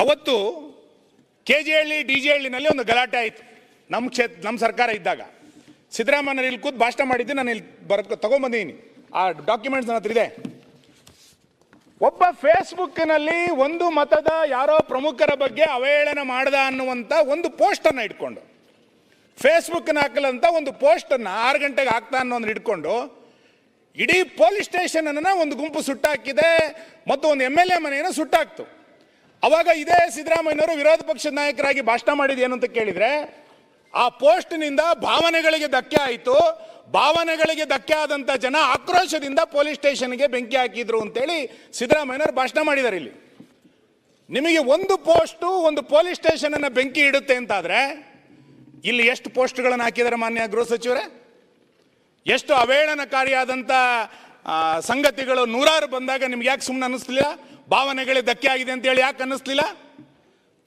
ಅವತ್ತು K G Halli D G ಹಳ್ಳಿನಲ್ಲಿ ಒಂದು ಗಲಾಟೆ ಆಯಿತು. ನಮ್ಮ ಕ್ಷೇತ್ರ ನಮ್ಮ ಸರ್ಕಾರ ಇದ್ದಾಗ. ಸಿದ್ದರಾಮಯ್ಯ ಇಲ್ಲಿ ಕೂತ್ ಭಾಷಣ ಮಾಡಿದ್ದು ನಾನು ಇಲ್ಲಿ ಬರ್ ತಗೊಂಬಂದಿದ್ದೀನಿ ಆ ಡಾಕ್ಯುಮೆಂಟ್ಸ್ ನನ್ನ ಹತ್ರ ಇದೆ. ಒಬ್ಬ ಫೇಸ್ಬುಕ್ನಲ್ಲಿ ಒಂದು ಮತದ ಯಾರೋ ಪ್ರಮುಖರ ಬಗ್ಗೆ ಅವಹೇಳನ ಮಾಡ್ದ ಅನ್ನುವಂಥ ಒಂದು ಪೋಸ್ಟನ್ನು ಇಟ್ಕೊಂಡು, ಫೇಸ್ಬುಕ್ನ ಹಾಕಲಂತ ಒಂದು ಪೋಸ್ಟನ್ನು ಆರು ಗಂಟೆಗೆ ಹಾಕ್ತಾ ಅನ್ನೋದನ್ನ ಇಟ್ಕೊಂಡು, ಇಡೀ ಪೊಲೀಸ್ ಸ್ಟೇಷನ್ ಅನ್ನ ಒಂದು ಗುಂಪು ಸುಟ್ಟಾಕಿದೆ ಮತ್ತು ಒಂದು ಎಂ ಎಲ್ ಎ ಮನೆಯನ್ನು ಸುಟ್ಟಾಕ್ತು. ಅವಾಗ ಇದೇ ಸಿದ್ದರಾಮಯ್ಯನವರು ವಿರೋಧ ಪಕ್ಷದ ನಾಯಕರಾಗಿ ಭಾಷಣ ಮಾಡಿದ ಏನು ಅಂತ ಕೇಳಿದ್ರೆ ಆ ಪೋಸ್ಟ್ನಿಂದ ಭಾವನೆಗಳಿಗೆ ಧಕ್ಕೆ ಆಯಿತು. ಭಾವನೆಗಳಿಗೆ ಧಕ್ಕೆ ಆದಂತ ಜನ ಆಕ್ರೋಶದಿಂದ ಪೊಲೀಸ್ ಸ್ಟೇಷನ್ಗೆ ಬೆಂಕಿ ಹಾಕಿದ್ರು ಅಂತೇಳಿ ಸಿದ್ದರಾಮಯ್ಯನವರು ಭಾಷಣ ಮಾಡಿದ್ದಾರೆ ಇಲ್ಲಿ. ನಿಮಗೆ ಒಂದು ಪೋಸ್ಟು ಒಂದು ಪೊಲೀಸ್ ಸ್ಟೇಷನ್ ಅನ್ನ ಬೆಂಕಿ ಇಡುತ್ತೆ ಅಂತಾದರೆ ಇಲ್ಲಿ ಎಷ್ಟು ಪೋಸ್ಟ್ಗಳನ್ನು ಹಾಕಿದ್ದಾರೆ ಮಾನ್ಯ ಗೃಹ ಸಚಿವರೇ? ಎಷ್ಟು ಅವಹೇಳನಕಾರಿಯಾದಂಥ ಆ, ಸಂಗತಿಗಳು ನೂರಾರು ಬಂದಾಗ ನಿಮ್ಗೆ ಯಾಕೆ ಸುಮ್ಮನೆ ಅನ್ನಿಸ್ಲಿಲ್ಲ? ಭಾವನೆಗಳಿಗೆ ಧಕ್ಕೆ ಆಗಿದೆ ಅಂತೇಳಿ ಯಾಕೆ ಅನ್ನಿಸ್ಲಿಲ್ಲ?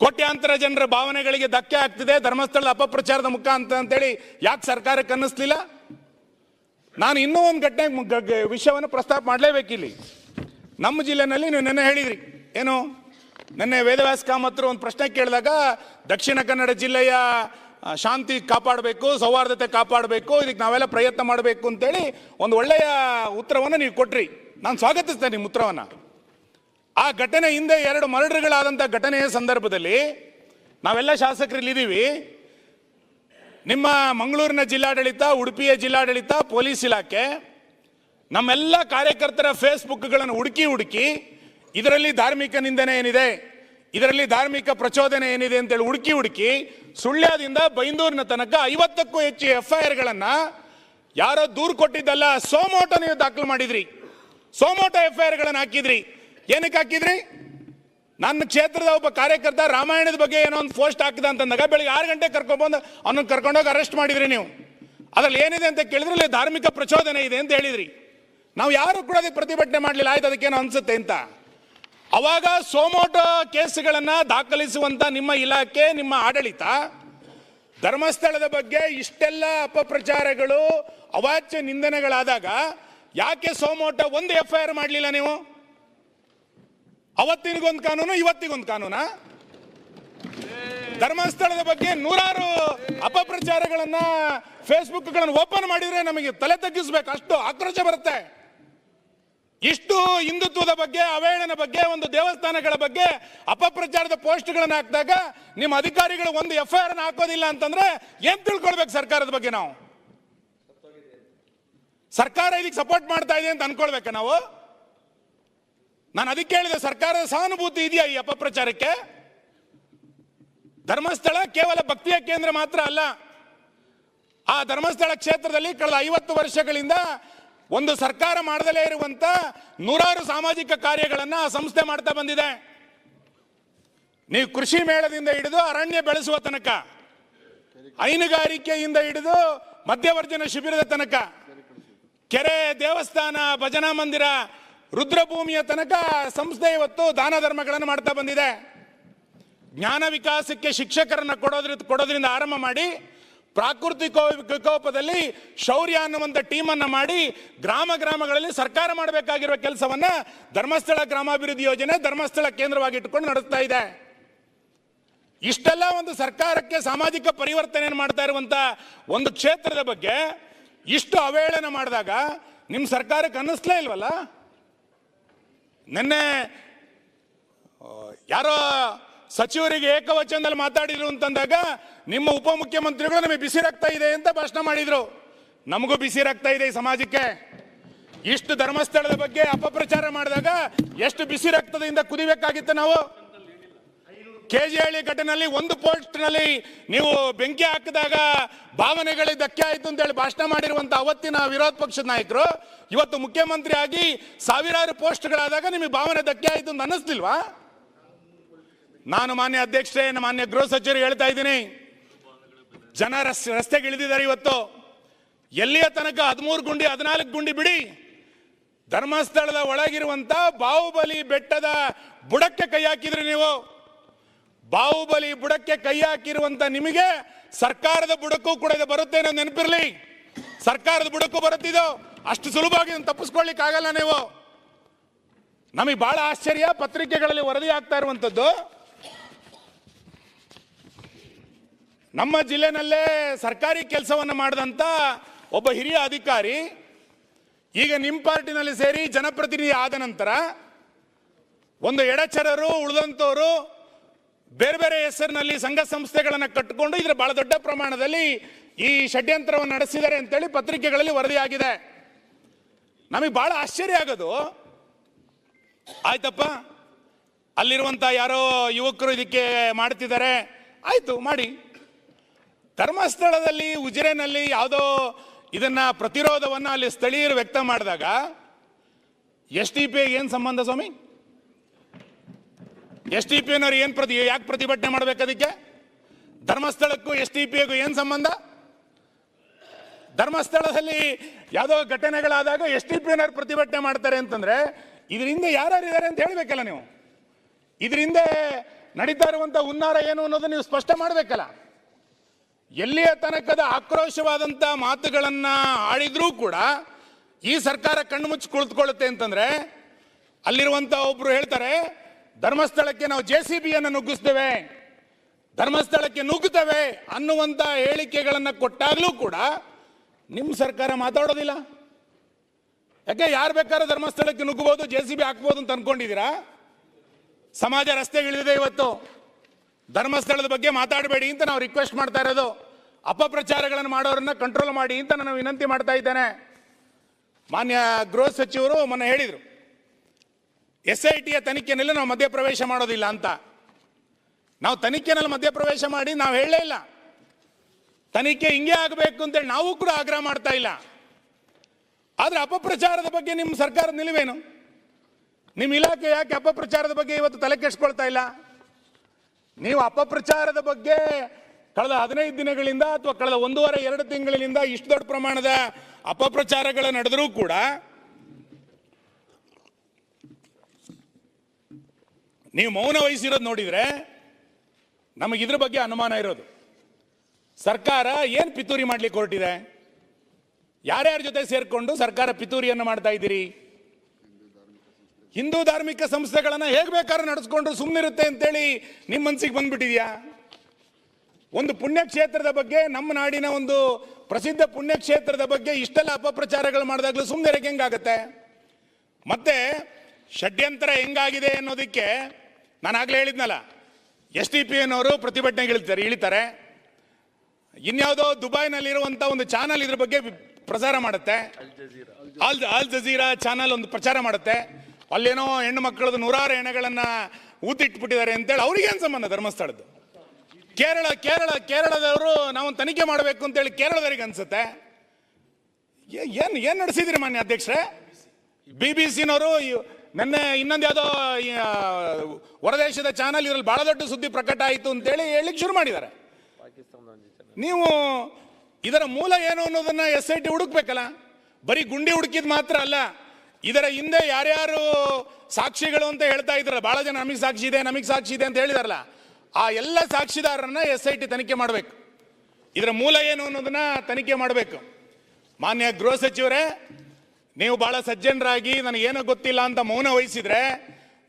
ಕೋಟ್ಯಾಂತರ ಜನರ ಭಾವನೆಗಳಿಗೆ ಧಕ್ಕೆ ಆಗ್ತಿದೆ ಧರ್ಮಸ್ಥಳದ ಅಪಪ್ರಚಾರದ ಮುಖ ಅಂತ ಅಂತೇಳಿ ಯಾಕೆ ಸರ್ಕಾರಕ್ಕೆ ಅನ್ನಿಸ್ಲಿಲ್ಲ? ನಾನು ಇನ್ನೂ ಒಂದು ಘಟನೆ ವಿಷಯವನ್ನು ಪ್ರಸ್ತಾಪ ಮಾಡಲೇಬೇಕಿಲ್ಲಿ. ನಮ್ಮ ಜಿಲ್ಲೆನಲ್ಲಿ ನೀವು ನೆನ್ನೆ ಹೇಳಿದ್ರಿ. ಏನು? ನೆನ್ನೆ ವೇದವ್ಯಾಸ ಕಾಮತ್ರ ಒಂದು ಪ್ರಶ್ನೆ ಕೇಳಿದಾಗ ದಕ್ಷಿಣ ಕನ್ನಡ ಜಿಲ್ಲೆಯ ಶಾಂತಿ ಕಾಪಾಡಬೇಕು, ಸೌಹಾರ್ದತೆ ಕಾಪಾಡಬೇಕು, ಇದಕ್ಕೆ ನಾವೆಲ್ಲ ಪ್ರಯತ್ನ ಮಾಡಬೇಕು ಅಂತೇಳಿ ಒಂದು ಒಳ್ಳೆಯ ಉತ್ತರವನ್ನು ನೀವು ಕೊಟ್ರಿ. ನಾನು ಸ್ವಾಗತಿಸ್ತೇನೆ ನಿಮ್ಮ ಉತ್ತರವನ್ನು. ಆ ಘಟನೆ ಹಿಂದೆ ಎರಡು ಮರ್ಡರ್ಗಳಾದಂಥ ಘಟನೆಯ ಸಂದರ್ಭದಲ್ಲಿ ನಾವೆಲ್ಲ ಶಾಸಕರಲ್ಲಿದ್ದೀವಿ. ನಿಮ್ಮ ಮಂಗಳೂರಿನ ಜಿಲ್ಲಾಡಳಿತ, ಉಡುಪಿಯ ಜಿಲ್ಲಾಡಳಿತ, ಪೊಲೀಸ್ ಇಲಾಖೆ, ನಮ್ಮೆಲ್ಲ ಕಾರ್ಯಕರ್ತರ ಫೇಸ್ಬುಕ್ಗಳನ್ನು ಹುಡುಕಿ ಹುಡುಕಿ ಇದರಲ್ಲಿ ಧಾರ್ಮಿಕ ನಿಂದನೆ ಏನಿದೆ, ಇದರಲ್ಲಿ ಧಾರ್ಮಿಕ ಪ್ರಚೋದನೆ ಏನಿದೆ ಅಂತೇಳಿ ಹುಡುಕಿ ಹುಡುಕಿ ಸುಳ್ಯದಿಂದ ಬೈಂದೂರಿನ ತನಕ ಐವತ್ತಕ್ಕೂ ಹೆಚ್ಚು ಎಫ್ ಐ ಆರ್ಗಳನ್ನು ಯಾರೋ ದೂರು ಕೊಟ್ಟಿದ್ದಲ್ಲ ಸೋಮೋಟೋ ನೀವು ದಾಖಲು ಮಾಡಿದ್ರಿ. ಸೋಮೋಟೋ ಎಫ್ ಐ ಆರ್ಗಳನ್ನು ಹಾಕಿದ್ರಿ. ಏನಕ್ಕೆ ಹಾಕಿದ್ರಿ? ನನ್ನ ಕ್ಷೇತ್ರದ ಒಬ್ಬ ಕಾರ್ಯಕರ್ತ ರಾಮಾಯಣದ ಬಗ್ಗೆ ಏನೋ ಒಂದು ಪೋಸ್ಟ್ ಹಾಕಿದ ಅಂತಂದಾಗ ಬೆಳಿಗ್ಗೆ ಆರು ಗಂಟೆ ಕರ್ಕೊಂಡ್ಬಂದು ಅವನನ್ನು ಕರ್ಕೊಂಡೋಗಿ ಅರೆಸ್ಟ್ ಮಾಡಿದ್ರಿ ನೀವು. ಅದ್ರಲ್ಲಿ ಏನಿದೆ ಅಂತ ಕೇಳಿದ್ರೆ? ಧಾರ್ಮಿಕ ಪ್ರಚೋದನೆ ಇದೆ ಅಂತ ಹೇಳಿದ್ರಿ. ನಾವು ಯಾರು ಕೂಡ ಅದಕ್ಕೆ ಪ್ರತಿಭಟನೆ ಮಾಡಲಿಲ್ಲ, ಆಯ್ತು ಅದಕ್ಕೇನೋ ಅನ್ಸುತ್ತೆ ಅಂತ. ಅವಾಗ ಸೋಮೋಟೋ ಕೇಸ್ಗಳನ್ನ ದಾಖಲಿಸುವಂತ ನಿಮ್ಮ ಇಲಾಖೆ, ನಿಮ್ಮ ಆಡಳಿತ ಧರ್ಮಸ್ಥಳದ ಬಗ್ಗೆ ಇಷ್ಟೆಲ್ಲ ಅಪಪ್ರಚಾರಗಳು ಅವಾಚ್ಯ ನಿಂದನೆಗಳಾದಾಗ ಯಾಕೆ ಸೋಮೋಟ ಒಂದು ಎಫ್ ಐ ಆರ್ ಮಾಡಲಿಲ್ಲ ನೀವು? ಅವತ್ತಿನಿಗೊಂದು ಕಾನೂನು, ಇವತ್ತಿಗೊಂದು ಕಾನೂನ? ಧರ್ಮಸ್ಥಳದ ಬಗ್ಗೆ ನೂರಾರು ಅಪಪ್ರಚಾರಗಳನ್ನ ಫೇಸ್ಬುಕ್ಗಳನ್ನು ಓಪನ್ ಮಾಡಿದ್ರೆ ನಮಗೆ ತಲೆ ತಗ್ಗಿಸ್ಬೇಕು. ಅಷ್ಟು ಆಕ್ರೋಶ ಬರುತ್ತೆ. ಇಷ್ಟು ಹಿಂದುತ್ವದ ಬಗ್ಗೆ ಅವೇಳನ ಬಗ್ಗೆ, ಒಂದು ದೇವಸ್ಥಾನಗಳ ಬಗ್ಗೆ ಅಪಪ್ರಚಾರದ ಪೋಸ್ಟ್ಗಳನ್ನು ಹಾಕಿದಾಗ ನಿಮ್ಮ ಅಧಿಕಾರಿಗಳು ಒಂದು ಎಫ್ ಐ ಆರ್ ಹಾಕೋದಿಲ್ಲ ಅಂತಂದ್ರೆ ಏನ್ ತಿಳ್ಕೊಳ್ಬೇಕು ಸರ್ಕಾರದ ಬಗ್ಗೆ ನಾವು? ಸರ್ಕಾರ ಇದಕ್ಕೆ ಸಪೋರ್ಟ್ ಮಾಡ್ತಾ ಇದೆ ಅಂತ ಅನ್ಕೊಳ್ಬೇಕಾ ನಾವು? ನಾನು ಅದಕ್ಕೆ ಹೇಳಿದೆ ಸರ್ಕಾರದ ಸಹಾನುಭೂತಿ ಇದೆಯಾ ಈ ಅಪಪ್ರಚಾರಕ್ಕೆ? ಧರ್ಮಸ್ಥಳ ಕೇವಲ ಭಕ್ತಿಯ ಕೇಂದ್ರ ಮಾತ್ರ ಅಲ್ಲ, ಆ ಧರ್ಮಸ್ಥಳ ಕ್ಷೇತ್ರದಲ್ಲಿ ಕಳೆದ ಐವತ್ತು ವರ್ಷಗಳಿಂದ ಒಂದು ಸರ್ಕಾರ ಮಾಡದಲೇ ಇರುವಂತ ನೂರಾರು ಸಾಮಾಜಿಕ ಕಾರ್ಯಗಳನ್ನು ಆ ಸಂಸ್ಥೆ ಮಾಡ್ತಾ ಬಂದಿದೆ. ನೀವು ಕೃಷಿ ಮೇಳದಿಂದ ಹಿಡಿದು ಅರಣ್ಯ ಬೆಳೆಸುವ ತನಕ, ಹೈನುಗಾರಿಕೆಯಿಂದ ಹಿಡಿದು ಮಧ್ಯವರ್ಜನ ಶಿಬಿರದ ತನಕ, ಕೆರೆ, ದೇವಸ್ಥಾನ, ಭಜನಾ ಮಂದಿರ ರುದ್ರಭೂಮಿಯ ತನಕ ಸಂಸ್ಥೆ ಇವತ್ತು ದಾನ ಧರ್ಮಗಳನ್ನು ಮಾಡ್ತಾ ಬಂದಿದೆ. ಜ್ಞಾನ ವಿಕಾಸಕ್ಕೆ ಶಿಕ್ಷಕರನ್ನ ಕೊಡೋದ್ರ ಕೊಡೋದ್ರಿಂದ ಆರಂಭ ಮಾಡಿ, ಪ್ರಾಕೃತಿಕ ವಿಕೋಪದಲ್ಲಿ ಶೌರ್ಯ ಅನ್ನುವಂಥ ಟೀಮನ್ನು ಮಾಡಿ ಗ್ರಾಮ ಗ್ರಾಮಗಳಲ್ಲಿ ಸರ್ಕಾರ ಮಾಡಬೇಕಾಗಿರುವ ಕೆಲಸವನ್ನ ಧರ್ಮಸ್ಥಳ ಗ್ರಾಮಾಭಿವೃದ್ಧಿ ಯೋಜನೆ ಧರ್ಮಸ್ಥಳ ಕೇಂದ್ರವಾಗಿ ಇಟ್ಟುಕೊಂಡು ನಡೆಸ್ತಾ ಇದೆ. ಇಷ್ಟೆಲ್ಲ ಒಂದು ಸರ್ಕಾರಕ್ಕೆ ಸಾಮಾಜಿಕ ಪರಿವರ್ತನೆಯನ್ನು ಮಾಡ್ತಾ ಇರುವಂಥ ಒಂದು ಕ್ಷೇತ್ರದ ಬಗ್ಗೆ ಇಷ್ಟು ಅವಹೇಳನ ಮಾಡಿದಾಗ ನಿಮ್ಮ ಸರ್ಕಾರಕ್ಕೆ ಅನ್ನಿಸ್ಲೇ ಇಲ್ವಲ್ಲ? ನಿನ್ನೆ ಯಾರೋ ಸಚಿವರಿಗೆ ಏಕವಚನದಲ್ಲಿ ಮಾತಾಡಿದ್ರು ಅಂತಂದಾಗ ನಿಮ್ಮ ಉಪಮುಖ್ಯಮಂತ್ರಿಗಳು ನಮಗೆ ಬಿಸಿ ರಕ್ತ ಇದೆ ಅಂತ ಭಾಷಣ ಮಾಡಿದ್ರು. ನಮಗೂ ಬಿಸಿ ರಕ್ತ ಇದೆ ಈ ಸಮಾಜಕ್ಕೆ. ಇಷ್ಟು ಧರ್ಮಸ್ಥಳದ ಬಗ್ಗೆ ಅಪಪ್ರಚಾರ ಮಾಡಿದಾಗ ಎಷ್ಟು ಬಿಸಿ ರಕ್ತದಿಂದ ಕುದಿಬೇಕಾಗಿತ್ತು ನಾವು? ಕೆಜಿಹಳ್ಳಿ ಘಟನೆಯಲ್ಲಿ ಒಂದು ಪೋಸ್ಟ್ನಲ್ಲಿ ನೀವು ಬೆಂಕಿ ಹಾಕಿದಾಗ ಭಾವನೆಗಳಿಗೆ ಧಕ್ಕೆ ಆಯ್ತು ಅಂತ ಹೇಳಿ ಭಾಷಣ ಮಾಡಿರುವಂಥ ಅವತ್ತಿನ ವಿರೋಧ ಪಕ್ಷದ ನಾಯಕರು, ಇವತ್ತು ಮುಖ್ಯಮಂತ್ರಿ ಆಗಿ ಸಾವಿರಾರು ಪೋಸ್ಟ್ಗಳಾದಾಗ ನಿಮಗೆ ಭಾವನೆ ಧಕ್ಕೆ ಆಯ್ತು ಅಂತ ಅನ್ನಿಸ್ತಿಲ್ವಾ ನಾನು ಮಾನ್ಯ ಅಧ್ಯಕ್ಷರೇ ಮಾನ್ಯ ಗೃಹ ಸಚಿವರು ಹೇಳ್ತಾ ಇದ್ದೀನಿ. ಜನ ರಸ್, ರಸ್ತೆಗೆ ಇಳಿದಿದ್ದಾರೆ ಇವತ್ತು. ಎಲ್ಲಿಯ ತನಕ ಹದಿಮೂರು ಗುಂಡಿ, ಹದಿನಾಲ್ಕು ಗುಂಡಿ ಬಿಡಿ. ಧರ್ಮಸ್ಥಳದ ಒಳಗಿರುವಂತ ಬಾಹುಬಲಿ ಬೆಟ್ಟದ ಬುಡಕ್ಕೆ ಕೈ ಹಾಕಿದ್ರಿ ನೀವು. ಬಾಹುಬಲಿ ಬುಡಕ್ಕೆ ಕೈ ಹಾಕಿರುವಂತ ನಿಮಗೆ ಸರ್ಕಾರದ ಬುಡಕ್ಕೂ ಕೂಡ ಇದು ಬರುತ್ತೆ ಅನ್ನೋದು ನೆನಪಿರಲಿ. ಸರ್ಕಾರದ ಬುಡಕ್ಕೂ ಬರುತ್ತಿದ್ದು ಅಷ್ಟು ಸುಲಭವಾಗಿ ತಪ್ಪಿಸ್ಕೊಳ್ಳಿಕ್ ಆಗಲ್ಲ ನೀವು. ನಮಗೆ ಬಹಳ ಆಶ್ಚರ್ಯ ಪತ್ರಿಕೆಗಳಲ್ಲಿ ವರದಿ ಆಗ್ತಾ ಇರುವಂತದ್ದು. ನಮ್ಮ ಜಿಲ್ಲೆನಲ್ಲೇ ಸರ್ಕಾರಿ ಕೆಲಸವನ್ನು ಮಾಡಿದಂತ ಒಬ್ಬ ಹಿರಿಯ ಅಧಿಕಾರಿ, ಈಗ ನಿಮ್ಮ ಪಾರ್ಟಿನಲ್ಲಿ ಸೇರಿ ಜನಪ್ರತಿನಿಧಿ ಆದ ನಂತರ ಒಂದು ಎಡಚರರು ಉಳಿದಂತವರು ಬೇರೆ ಬೇರೆ ಹೆಸರಿನಲ್ಲಿ ಸಂಘ ಸಂಸ್ಥೆಗಳನ್ನು ಕಟ್ಟಿಕೊಂಡು ಇದರ ಬಹಳ ದೊಡ್ಡ ಪ್ರಮಾಣದಲ್ಲಿ ಈ ಷಡ್ಯಂತ್ರವನ್ನು ನಡೆಸಿದ್ದಾರೆ ಅಂತೇಳಿ ಪತ್ರಿಕೆಗಳಲ್ಲಿ ವರದಿಯಾಗಿದೆ. ನಮಗೆ ಬಹಳ ಆಶ್ಚರ್ಯ ಆಗೋದು. ಆಯ್ತಪ್ಪ. ಅಲ್ಲಿರುವಂತ ಯಾರೋ ಯುವಕರು ಇದಕ್ಕೆ ಮಾಡ್ತಿದ್ದಾರೆ. ಆಯಿತು, ಮಾಡಿ. ಧರ್ಮಸ್ಥಳದಲ್ಲಿ, ಉಜಿರೆನಲ್ಲಿ ಯಾವುದೋ ಇದನ್ನ ಪ್ರತಿರೋಧವನ್ನ ಅಲ್ಲಿ ಸ್ಥಳೀಯರು ವ್ಯಕ್ತ ಮಾಡಿದಾಗ ಎಸ್ ಟಿ ಪಿ ಏನು ಸಂಬಂಧ ಸ್ವಾಮಿ? ಎಸ್ ಟಿ ಪಿ ಏನು ಪ್ರತಿ ಯಾಕೆ ಪ್ರತಿಭಟನೆ ಮಾಡಬೇಕು ಅದಕ್ಕೆ ಧರ್ಮಸ್ಥಳಕ್ಕೂ ಎಸ್ ಟಿ ಪಿಗೂ ಏನು ಸಂಬಂಧ? ಧರ್ಮಸ್ಥಳದಲ್ಲಿ ಯಾವುದೋ ಘಟನೆಗಳಾದಾಗ ಎಸ್ ಟಿ ಪಿ ಪ್ರತಿಭಟನೆ ಮಾಡ್ತಾರೆ ಅಂತಂದರೆ, ಇದರಿಂದ ಯಾರ್ಯಾರು ಇದ್ದಾರೆ ಅಂತ ಹೇಳಬೇಕಲ್ಲ ನೀವು. ಇದರಿಂದ ನಡೀತಾ ಇರುವಂಥ ಹುನ್ನಾರ ಏನು ಅನ್ನೋದು ನೀವು ಸ್ಪಷ್ಟ ಮಾಡಬೇಕಲ್ಲ. ಎಲ್ಲಿಯ ತನಕದ ಆಕ್ರೋಶವಾದಂಥ ಮಾತುಗಳನ್ನು ಆಡಿದ್ರೂ ಕೂಡ ಈ ಸರ್ಕಾರ ಕಣ್ಣು ಮುಚ್ಚಿ ಕುಳಿತುಕೊಳ್ಳುತ್ತೆ ಅಂತಂದರೆ ಅಲ್ಲಿರುವಂಥ ಒಬ್ಬರು ಹೇಳ್ತಾರೆ ಧರ್ಮಸ್ಥಳಕ್ಕೆ ನಾವು ಜೆ ಸಿ ಬಿಯನ್ನು ನುಗ್ಗಿಸ್ತೇವೆ. ಧರ್ಮಸ್ಥಳಕ್ಕೆ ನುಗ್ಗುತ್ತವೆ ಅನ್ನುವಂತ ಹೇಳಿಕೆಗಳನ್ನು ಕೊಟ್ಟಾಗ್ಲೂ ಕೂಡ ನಿಮ್ಮ ಸರ್ಕಾರ ಮಾತಾಡೋದಿಲ್ಲ. ಯಾಕೆ ಯಾರು ಬೇಕಾದ್ರೂ ಧರ್ಮಸ್ಥಳಕ್ಕೆ ನುಗ್ಗಬಹುದು, ಜೆ ಸಿ ಬಿ ಹಾಕ್ಬೋದು ಅಂತ ಅನ್ಕೊಂಡಿದ್ದೀರಾ? ಸಮಾಜ ರಸ್ತೆಗಿಳಿದಿದೆ ಇವತ್ತು. ಧರ್ಮಸ್ಥಳದ ಬಗ್ಗೆ ಮಾತಾಡಬೇಡಿ ಅಂತ ನಾವು ರಿಕ್ವೆಸ್ಟ್ ಮಾಡ್ತಾ ಇರೋದು. ಅಪಪ್ರಚಾರಗಳನ್ನು ಮಾಡೋರನ್ನ ಕಂಟ್ರೋಲ್ ಮಾಡಿ ಅಂತ ನಾನು ವಿನಂತಿ ಮಾಡ್ತಾ ಇದ್ದೇನೆ. ಮಾನ್ಯ ಗೃಹ ಸಚಿವರು ಮೊನ್ನೆ ಹೇಳಿದರು. ಎಸ್ ಐ ಟಿಯ ತನಿಖೆನಲ್ಲಿ ನಾವು ಮಧ್ಯಪ್ರವೇಶ ಮಾಡೋದಿಲ್ಲ ಅಂತ. ನಾವು ತನಿಖೆನಲ್ಲಿ ಮಧ್ಯಪ್ರವೇಶ ಮಾಡಿ ನಾವು ಹೇಳಲೇ ಇಲ್ಲ. ತನಿಖೆ ಹಿಂಗೆ ಆಗಬೇಕು ಅಂತೇಳಿ ನಾವು ಕೂಡ ಆಗ್ರಹ ಮಾಡ್ತಾ ಇಲ್ಲ. ಆದರೆ ಅಪಪ್ರಚಾರದ ಬಗ್ಗೆ ನಿಮ್ಮ ಸರ್ಕಾರದ ನಿಲುವೇನು? ನಿಮ್ಮ ಇಲಾಖೆ ಯಾಕೆ ಅಪಪ್ರಚಾರದ ಬಗ್ಗೆ ಇವತ್ತು ತಲೆ ಕೆಡಿಸ್ಕೊಳ್ತಾ ಇಲ್ಲ? ನೀವು ಅಪಪ್ರಚಾರದ ಬಗ್ಗೆ ಕಳೆದ ಹದಿನೈದು ದಿನಗಳಿಂದ ಅಥವಾ ಕಳೆದ ಒಂದೂವರೆ ಎರಡು ತಿಂಗಳಿನಿಂದ ಇಷ್ಟು ದೊಡ್ಡ ಪ್ರಮಾಣದ ಅಪಪ್ರಚಾರಗಳು ನಡೆದರೂ ಕೂಡ ನೀವು ಮೌನ ವಹಿಸಿರೋದು ನೋಡಿದ್ರೆ ನಮಗೆ ಇದ್ರ ಬಗ್ಗೆ ಅನುಮಾನ ಇರೋದು. ಸರ್ಕಾರ ಏನು ಪಿತೂರಿ ಮಾಡ್ಲಿಕ್ಕೆ ಹೊರಟಿದೆ? ಯಾರ್ಯಾರ ಜೊತೆ ಸೇರಿಕೊಂಡು ಸರ್ಕಾರ ಪಿತೂರಿಯನ್ನು ಮಾಡ್ತಾ ಇದ್ದೀರಿ? ಹಿಂದೂ ಧಾರ್ಮಿಕ ಸಂಸ್ಥೆಗಳನ್ನ ಹೇಗೆ ಬೇಕಾದ್ರೂ ನಡೆಸ್ಕೊಂಡು ಸುಮ್ಮನಿರುತ್ತೆ ಅಂತೇಳಿ ನಿಮ್ಮ ಮನಸ್ಸಿಗೆ ಬಂದ್ಬಿಟ್ಟಿದ್ಯಾ? ಒಂದು ಪುಣ್ಯಕ್ಷೇತ್ರದ ಬಗ್ಗೆ ನಮ್ಮ ನಾಡಿನ ಒಂದು ಪ್ರಸಿದ್ಧ ಪುಣ್ಯಕ್ಷೇತ್ರದ ಬಗ್ಗೆ ಇಷ್ಟೆಲ್ಲ ಅಪಪ್ರಚಾರಗಳು ಮಾಡಿದಾಗಲೂ ಸುಮ್ಮನೆ ಹೆಂಗಾಗತ್ತೆ? ಮತ್ತೆ ಷಡ್ಯಂತರ ಹೆಂಗಾಗಿದೆ ಅನ್ನೋದಕ್ಕೆ ನಾನು ಆಗಲೇ ಹೇಳಿದ್ನಲ್ಲ ಎಸ್ ಟಿ ಪಿ ಎನ್ನವರು ಪ್ರತಿಭಟನೆಗೆ ಇಳಿತಾರೆ ಇಳಿತಾರೆ. ಇನ್ಯಾವುದೋ ದುಬೈನಲ್ಲಿರುವಂಥ ಒಂದು ಚಾನಲ್ ಇದ್ರ ಬಗ್ಗೆ ಪ್ರಸಾರ ಮಾಡುತ್ತೆ. ಆಲ್ ಆಲ್ ಜಜೀರಾ ಚಾನಲ್ ಒಂದು ಪ್ರಚಾರ ಮಾಡುತ್ತೆ. ಅಲ್ಲೇನೋ ಹೆಣ್ಣು ಮಕ್ಕಳದ್ದು ನೂರಾರು ಎಣೆಗಳನ್ನು ಊತಿಟ್ಬಿಟ್ಟಿದ್ದಾರೆ ಅಂತೇಳಿ ಅವ್ರಿಗೇನು ಸಂಬಂಧ ಧರ್ಮಸ್ಥಳದ್ದು? ಕೇರಳ ಕೇರಳ ಕೇರಳದವರು ನಾವು ತನಿಖೆ ಮಾಡಬೇಕು ಅಂತೇಳಿ ಕೇರಳದವರಿಗೆ ಅನ್ಸುತ್ತೆ. ಏನು ಏನು ನಡೆಸಿದಿರಿ ನಡೆಸಿದ್ರಿ ಮಾನ್ಯ ಅಧ್ಯಕ್ಷರೇ? ಬಿ ಬಿ ಸಿನವರು ನಿನ್ನೆ ಇನ್ನೊಂದು ಯಾವುದೋ ಹೊರದೇಶದ ಚಾನಲ್ ಇದ್ರಲ್ಲಿ ಬಹಳ ದೊಡ್ಡ ಸುದ್ದಿ ಪ್ರಕಟ ಆಯಿತು ಅಂತೇಳಿ ಹೇಳಲಿಕ್ಕೆ ಶುರು ಮಾಡಿದ್ದಾರೆ. ನೀವು ಇದರ ಮೂಲ ಏನು ಅನ್ನೋದನ್ನ ಎಸ್ ಐ ಟಿ ಹುಡುಕ್ಬೇಕಲ್ಲ? ಬರೀ ಗುಂಡಿ ಹುಡುಕಿದ್ ಮಾತ್ರ ಅಲ್ಲ, ಇದರ ಹಿಂದೆ ಯಾರ್ಯಾರು ಸಾಕ್ಷಿಗಳು ಅಂತ ಹೇಳ್ತಾ ಇದ್ರಲ್ಲ ಬಹಳ ಜನ ನಮಗೆ ಸಾಕ್ಷಿ ಇದೆ, ನಮಗೆ ಸಾಕ್ಷಿ ಇದೆ ಅಂತ ಹೇಳಿದಾರಲ್ಲ, ಆ ಎಲ್ಲ ಸಾಕ್ಷಿದಾರರನ್ನ ಎಸ್ ಐ ಟಿ ತನಿಖೆ ಮಾಡಬೇಕು. ಇದರ ಮೂಲ ಏನು ಅನ್ನೋದನ್ನ ತನಿಖೆ ಮಾಡಬೇಕು. ಮಾನ್ಯ ಗೃಹ ಸಚಿವರೇ ನೀವು ಬಹಳ ಸಜ್ಜನರಾಗಿ ನನಗೇನೋ ಗೊತ್ತಿಲ್ಲ ಅಂತ ಮೌನ ವಹಿಸಿದ್ರೆ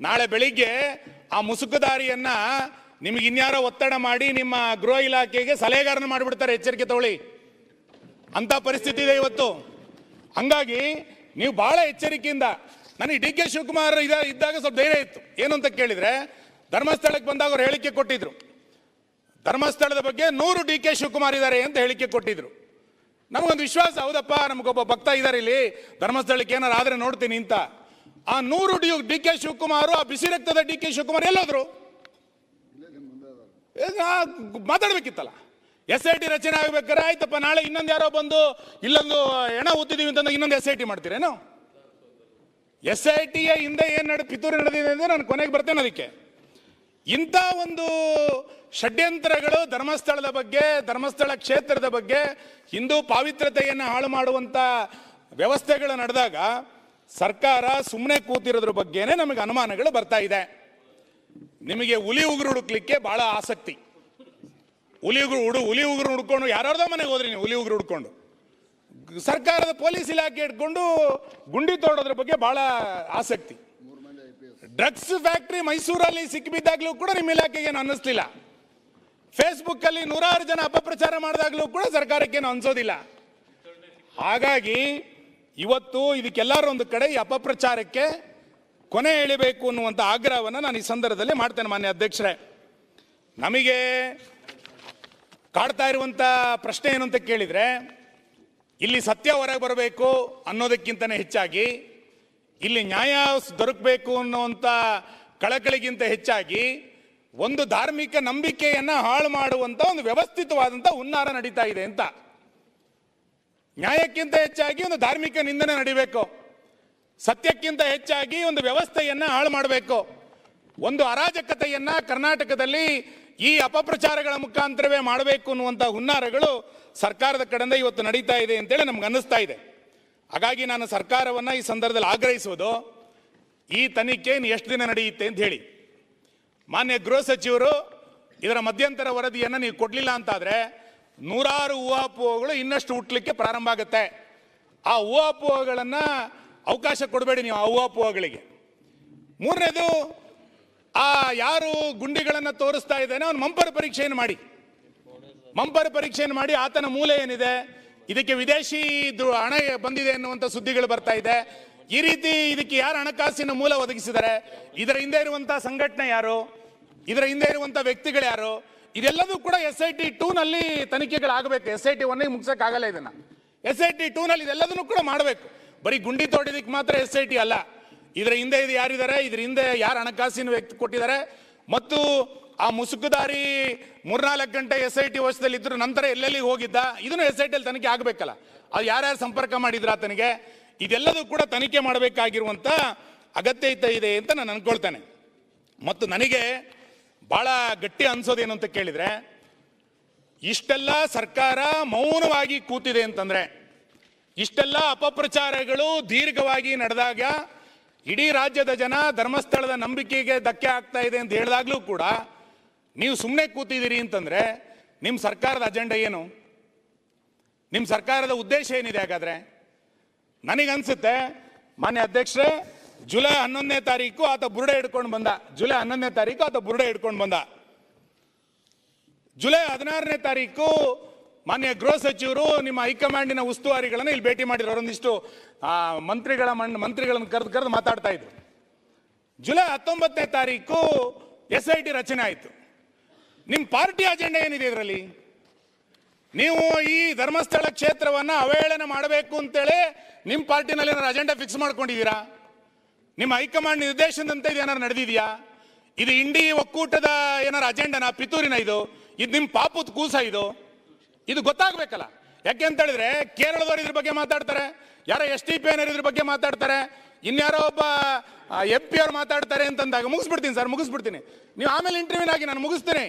ನಾಳೆ ಬೆಳಿಗ್ಗೆ ಆ ಮುಸುಕುದಾರಿಯನ್ನ ನಿಮಗೆ ಇನ್ಯಾರೋ ಒತ್ತಡ ಮಾಡಿ ನಿಮ್ಮ ಗೃಹ ಇಲಾಖೆಗೆ ಸಲಹೆಗಾರನ ಮಾಡಿಬಿಡ್ತಾರೆ ಎಚ್ಚರಿಕೆ ತಗೊಳ್ಳಿ. ಅಂತ ಪರಿಸ್ಥಿತಿ ಇದೆ ಇವತ್ತು. ಹಂಗಾಗಿ ನೀವು ಬಹಳ ಎಚ್ಚರಿಕೆಯಿಂದ ನನಗೆ ಡಿ ಕೆ ಶಿವಕುಮಾರ್ ಇದ, ಇದ್ದಾಗ ಸ್ವಲ್ಪ ಧೈರ್ಯ ಇತ್ತು. ಏನು ಅಂತ ಕೇಳಿದ್ರೆ, ಧರ್ಮಸ್ಥಳಕ್ಕೆ ಬಂದಾಗ ಅವ್ರು ಹೇಳಿಕೆ ಕೊಟ್ಟಿದ್ರು. ಧರ್ಮಸ್ಥಳದ ಬಗ್ಗೆ ನೂರು ಡಿ ಕೆ ಶಿವಕುಮಾರ್ ಇದ್ದಾರೆ ಅಂತ ಹೇಳಿಕೆ ಕೊಟ್ಟಿದ್ರು. ನಮಗೊಂದು ವಿಶ್ವಾಸ, ಹೌದಪ್ಪ? ನಮಗೊಬ್ಬ ಭಕ್ತ ಇದ್ದಾರೆ ಇಲ್ಲಿ. ಧರ್ಮಸ್ಥಳಕ್ಕೆ ಏನಾರು ಆದರೆ ನೋಡ್ತೀನಿ ಅಂತ. ಆ ನೂರು ಡಿ ಡಿ ಕೆ ಶಿವಕುಮಾರ್, ಆ ಬಿಸಿ ರಕ್ತದ ಡಿ ಕೆ ಶಿವಕುಮಾರ್ ಎಲ್ಲೋದ್ರು? ಮಾತಾಡ್ಬೇಕಿತ್ತಲ್ಲ. ಎಸ್ ಐ ಟಿ ರಚನೆ ಆಗ್ಬೇಕಾರೆ ಆಯ್ತಪ್ಪ, ನಾಳೆ ಇನ್ನೊಂದು ಯಾರೋ ಬಂದು ಇಲ್ಲೊಂದು ಹೆಣ ಊತಿದೀವಿ ಅಂತಂದ್ರೆ ಇನ್ನೊಂದು ಎಸ್ ಐ ಟಿ ಮಾಡ್ತೀರೇನು? ಎಸ್ ಐ ಟಿಯ ಹಿಂದೆ ಏನು ನಡೆ ಪಿತೂರಿ ನಡೆದಿದೆ ಅಂದರೆ ನಾನು ಕೊನೆಗೆ ಬರ್ತೇನೆ ಅದಕ್ಕೆ. ಇಂಥ ಒಂದು ಷಡ್ಯಂತ್ರಗಳು ಧರ್ಮಸ್ಥಳದ ಬಗ್ಗೆ, ಧರ್ಮಸ್ಥಳ ಕ್ಷೇತ್ರದ ಬಗ್ಗೆ, ಹಿಂದೂ ಪಾವಿತ್ರತೆಯನ್ನು ಹಾಳು ಮಾಡುವಂಥ ವ್ಯವಸ್ಥೆಗಳು ನಡೆದಾಗ ಸರ್ಕಾರ ಸುಮ್ಮನೆ ಕೂತಿರೋದ್ರ ಬಗ್ಗೆನೇ ನಮಗೆ ಅನುಮಾನಗಳು ಬರ್ತಾ ಇದೆ. ನಿಮಗೆ ಹುಲಿ ಉಗುರು ಹುಡುಕ್ಲಿಕ್ಕೆ ಬಹಳ ಆಸಕ್ತಿ. ಹುಲಿ ಉಗುರು ಹುಡು, ಹುಲಿ ಉಗುರು ಹುಡ್ಕೊಂಡು ಯಾರ್ಯಾರ್ದೋ ಮನೆಗೆ ಹೋದ್ರಿ ನೀವು ಹುಲಿ ಉಗುರು ಹುಡ್ಕೊಂಡು. ಸರ್ಕಾರದ ಪೊಲೀಸ್ ಇಲಾಖೆ ಇಟ್ಕೊಂಡು ಗುಂಡಿ ತೋಡೋದ್ರ ಬಗ್ಗೆ ಬಹಳ ಆಸಕ್ತಿ. ಡ್ರಗ್ಸ್ ಫ್ಯಾಕ್ಟ್ರಿ ಮೈಸೂರಲ್ಲಿ ಸಿಕ್ಕಿಬಿದ್ದಾಗಲೂ ಕೂಡ ನಿಮ್ಮ ಇಲಾಖೆಗೆ ಏನು ಅನ್ನಿಸ್ಲಿಲ್ಲ. ಫೇಸ್ಬುಕ್ಕಲ್ಲಿ ನೂರಾರು ಜನ ಅಪಪ್ರಚಾರ ಮಾಡಿದಾಗಲೂ ಕೂಡ ಸರ್ಕಾರಕ್ಕೆ ಅನಿಸೋದಿಲ್ಲ ಅನ್ಸೋದಿಲ್ಲ. ಹಾಗಾಗಿ ಇವತ್ತು ಇದಕ್ಕೆಲ್ಲರೂ ಒಂದು ಕಡೆ ಈ ಅಪಪ್ರಚಾರಕ್ಕೆ ಕೊನೆ ಎಳಿಬೇಕು ಅನ್ನುವಂಥ ಆಗ್ರಹವನ್ನು ನಾನು ಈ ಸಂದರ್ಭದಲ್ಲಿ ಮಾಡ್ತೇನೆ ಮಾನ್ಯ ಅಧ್ಯಕ್ಷರೇ. ನಮಗೆ ಕಾಡ್ತಾ ಇರುವಂಥ ಪ್ರಶ್ನೆ ಏನು ಅಂತ ಕೇಳಿದರೆ, ಇಲ್ಲಿ ಸತ್ಯ ಹೊರಗೆ ಬರಬೇಕು ಅನ್ನೋದಕ್ಕಿಂತನೇ ಹೆಚ್ಚಾಗಿ ಇಲ್ಲಿ ನ್ಯಾಯ ದೊರಕಬೇಕು ಅನ್ನುವಂಥ ಕಳಕಳಿಗಿಂತ ಹೆಚ್ಚಾಗಿ ಒಂದು ಧಾರ್ಮಿಕ ನಂಬಿಕೆಯನ್ನ ಹಾಳು ಮಾಡುವಂತ ಒಂದು ವ್ಯವಸ್ಥಿತವಾದಂಥ ಹುನ್ನಾರ ನಡೀತಾ ಇದೆ ಅಂತ. ನ್ಯಾಯಕ್ಕಿಂತ ಹೆಚ್ಚಾಗಿ ಒಂದು ಧಾರ್ಮಿಕ ನಿಂದನೆ ನಡಿಬೇಕು. ಸತ್ಯಕ್ಕಿಂತ ಹೆಚ್ಚಾಗಿ ಒಂದು ವ್ಯವಸ್ಥೆಯನ್ನ ಹಾಳು ಮಾಡಬೇಕು. ಒಂದು ಅರಾಜಕತೆಯನ್ನು ಕರ್ನಾಟಕದಲ್ಲಿ ಈ ಅಪಪ್ರಚಾರಗಳ ಮುಖಾಂತರವೇ ಮಾಡಬೇಕು ಅನ್ನುವಂಥ ಹುನ್ನಾರಗಳು ಸರ್ಕಾರದ ಕಡೆಯಿಂದ ಇವತ್ತು ನಡೀತಾ ಇದೆ ಅಂತೇಳಿ ನಮ್ಗೆ ಅನ್ನಿಸ್ತಾ ಇದೆ. ಹಾಗಾಗಿ ನಾನು ಸರ್ಕಾರವನ್ನ ಈ ಸಂದರ್ಭದಲ್ಲಿ ಆಗ್ರಹಿಸುವುದು, ಈ ತನಿಖೆ ಎಷ್ಟು ದಿನ ನಡೆಯುತ್ತೆ ಅಂತ ಹೇಳಿ. ಮಾನ್ಯ ಗೃಹ ಸಚಿವರು ಇದರ ಮಧ್ಯಂತರ ವರದಿಯನ್ನು ನೀವು ಕೊಡಲಿಲ್ಲ ಅಂತಾದರೆ ನೂರಾರು ಊಹಾಪೋಹಗಳು ಇನ್ನಷ್ಟು ಹುಟ್ಟಲಿಕ್ಕೆ ಪ್ರಾರಂಭ ಆಗುತ್ತೆ. ಆ ಊಹಾಪೋಹಗಳನ್ನು ಅವಕಾಶ ಕೊಡಬೇಡಿ ನೀವು ಆ ಊಹಾಪೋಹಗಳಿಗೆ ಮೂರನೇದು, ಆ ಯಾರು ಗುಂಡಿಗಳನ್ನು ತೋರಿಸ್ತಾ ಇದ್ದಾನೆ ಅವನು ಮಂಪರ ಪರೀಕ್ಷೆಯನ್ನು ಮಾಡಿ. ಮಂಪರ ಪರೀಕ್ಷೆಯನ್ನು ಮಾಡಿ ಆತನ ಮೂಲ ಏನಿದೆ? ಇದಕ್ಕೆ ವಿದೇಶಿ ಹಣ ಬಂದಿದೆ ಎನ್ನುವಂಥ ಸುದ್ದಿಗಳು ಬರ್ತಾ ಇದೆ. ಈ ರೀತಿ ಇದಕ್ಕೆ ಯಾರು ಹಣಕಾಸಿನ ಮೂಲ ಒದಗಿಸಿದ್ದಾರೆ ಇದರ ಹಿಂದೆ ಇರುವಂತಹ ಸಂಘಟನೆ ಯಾರು? ಇದರ ಹಿಂದೆ ಇರುವಂತಹ ವ್ಯಕ್ತಿಗಳು ಯಾರು? ಇದೆಲ್ಲದೂ ಕೂಡ ಎಸ್ ಐ ಟಿ ಟೂನಲ್ಲಿ ತನಿಖೆಗಳಾಗಬೇಕು. ಎಸ್ ಐ ಟಿ ಒನ್ನಿಗೆ ಮುಗಿಸೋಕ್ಕಾಗಲ್ಲ ಇದನ್ನ. ಎಸ್ ಐ ಟಿ ಟೂನಲ್ಲಿ ಇದೆಲ್ಲದನ್ನು ಕೂಡ ಮಾಡಬೇಕು. ಬರೀ ಗುಂಡಿ ತೋಡಿದಕ್ಕೆ ಮಾತ್ರ ಎಸ್ ಐ ಟಿ ಅಲ್ಲ. ಇದರ ಹಿಂದೆ ಇದು ಯಾರಿದ್ದಾರೆ? ಇದರ ಹಿಂದೆ ಯಾರು ಹಣಕಾಸಿನ ವ್ಯಕ್ತಿ ಕೊಟ್ಟಿದ್ದಾರೆ? ಮತ್ತು ಆ ಮುಸುಕುದಾರಿ ಮೂರ್ನಾಲ್ಕು ಗಂಟೆ ಎಸ್ ಐ ಟಿ ವಶದಲ್ಲಿ ಇದ್ರು, ನಂತರ ಎಲ್ಲೆಲ್ಲಿ ಹೋಗಿದ್ದ? ಇದನ್ನು ಎಸ್ ಐ ಟಿಯಲ್ಲಿ ತನಿಖೆ ಆಗಬೇಕಲ್ಲ. ಅದು ಯಾರ್ಯಾರು ಸಂಪರ್ಕ ಮಾಡಿದ್ರ ಆತನಿಗೆ? ಇದೆಲ್ಲದೂ ಕೂಡ ತನಿಖೆ ಮಾಡಬೇಕಾಗಿರುವಂತ ಅಗತ್ಯತೆ ಇದೆ ಅಂತ ನಾನು ಅನ್ಕೊಳ್ತೇನೆ. ಮತ್ತು ನನಗೆ ಬಹಳ ಗಟ್ಟಿ ಅನ್ಸೋದೇನು ಅಂತ ಕೇಳಿದ್ರೆ, ಇಷ್ಟೆಲ್ಲ ಸರ್ಕಾರ ಮೌನವಾಗಿ ಕೂತಿದೆ ಅಂತಂದ್ರೆ, ಇಷ್ಟೆಲ್ಲ ಅಪಪ್ರಚಾರಗಳು ದೀರ್ಘವಾಗಿ ನಡೆದಾಗ ಇಡೀ ರಾಜ್ಯದ ಜನ ಧರ್ಮಸ್ಥಳದ ನಂಬಿಕೆಗೆ ಧಕ್ಕೆ ಆಗ್ತಾ ಇದೆ ಅಂತ ಹೇಳಿದಾಗಲೂ ಕೂಡ ನೀವು ಸುಮ್ಮನೆ ಕೂತಿದ್ದೀರಿ ಅಂತಂದರೆ ನಿಮ್ಮ ಸರ್ಕಾರದ ಅಜೆಂಡಾ ಏನು? ನಿಮ್ಮ ಸರ್ಕಾರದ ಉದ್ದೇಶ ಏನಿದೆ ಹಾಗಾದರೆ? ನನಗನ್ಸುತ್ತೆ ಮಾನ್ಯ ಅಧ್ಯಕ್ಷರೇ, ಜುಲೈ ಹನ್ನೊಂದನೇ ತಾರೀಕು ಆತ ಬುರುಡೆ ಹಿಡ್ಕೊಂಡು ಬಂದ. ಜುಲೈ ಹನ್ನೊಂದನೇ ತಾರೀಕು ಆತ ಬುರುಡೆ ಹಿಡ್ಕೊಂಡು ಬಂದ. ಜುಲೈ ಹದಿನಾರನೇ ತಾರೀಕು ಮಾನ್ಯ ಗೃಹ ಸಚಿವರು ನಿಮ್ಮ ಹೈಕಮಾಂಡಿನ ಉಸ್ತುವಾರಿಗಳನ್ನು ಇಲ್ಲಿ ಭೇಟಿ ಮಾಡಿದ್ರು. ಅವರೊಂದಿಷ್ಟು ಮಂತ್ರಿಗಳ ಮಣ್ಣು ಮಂತ್ರಿಗಳನ್ನು ಕರೆದು ಕರೆದು ಮಾತಾಡ್ತಾ ಇದ್ರು. ಜುಲೈ ಹತ್ತೊಂಬತ್ತನೇ ತಾರೀಕು ಎಸ್ ಐ ಟಿ ರಚನೆ ಆಯಿತು. ನಿಮ್ಮ ಪಾರ್ಟಿ ಅಜೆಂಡಾ ಏನಿದೆ ಇದರಲ್ಲಿ? ನೀವು ಈ ಧರ್ಮಸ್ಥಳ ಕ್ಷೇತ್ರವನ್ನ ಅವಹೇಳನ ಮಾಡಬೇಕು ಅಂತೇಳಿ ನಿಮ್ಮ ಪಾರ್ಟಿನಲ್ಲಿ ಏನಾರು ಅಜೆಂಡಾ ಫಿಕ್ಸ್ ಮಾಡ್ಕೊಂಡಿದ್ದೀರಾ? ನಿಮ್ಮ ಹೈಕಮಾಂಡ್ ನಿರ್ದೇಶನದಂತೆ ಇದು ಏನಾರು ನಡೆದಿದೆಯಾ? ಇದು ಇಂಡಿ ಒಕ್ಕೂಟದ ಏನಾರು ಅಜೆಂಡನ ಪಿತೂರಿನ ಇದು? ಇದು ನಿಮ್ಮ ಪಾಪದ ಕೂಸ ಇದು? ಇದು ಗೊತ್ತಾಗಬೇಕಲ್ಲ. ಯಾಕೆ ಅಂತ ಹೇಳಿದ್ರೆ ಕೇರಳದವ್ರು ಇದ್ರ ಬಗ್ಗೆ ಮಾತಾಡ್ತಾರೆ, ಯಾರೋ ಎಸ್ ಟಿ ಪಿ ಇದ್ರ ಬಗ್ಗೆ ಮಾತಾಡ್ತಾರೆ, ಇನ್ಯಾರೋ ಒಬ್ಬ ಎಂ ಪಿ ಅವ್ರು ಮಾತಾಡ್ತಾರೆ ಅಂತಂದಾಗ ಮುಗಿಸ್ಬಿಡ್ತೀನಿ ಸರ್, ಮುಗಿಸ್ಬಿಡ್ತೀನಿ. ನೀವು ಆಮೇಲೆ ಇಂಟರ್ವ್ಯೂನಾಗಿ ನಾನು ಮುಗಿಸ್ತೀನಿ.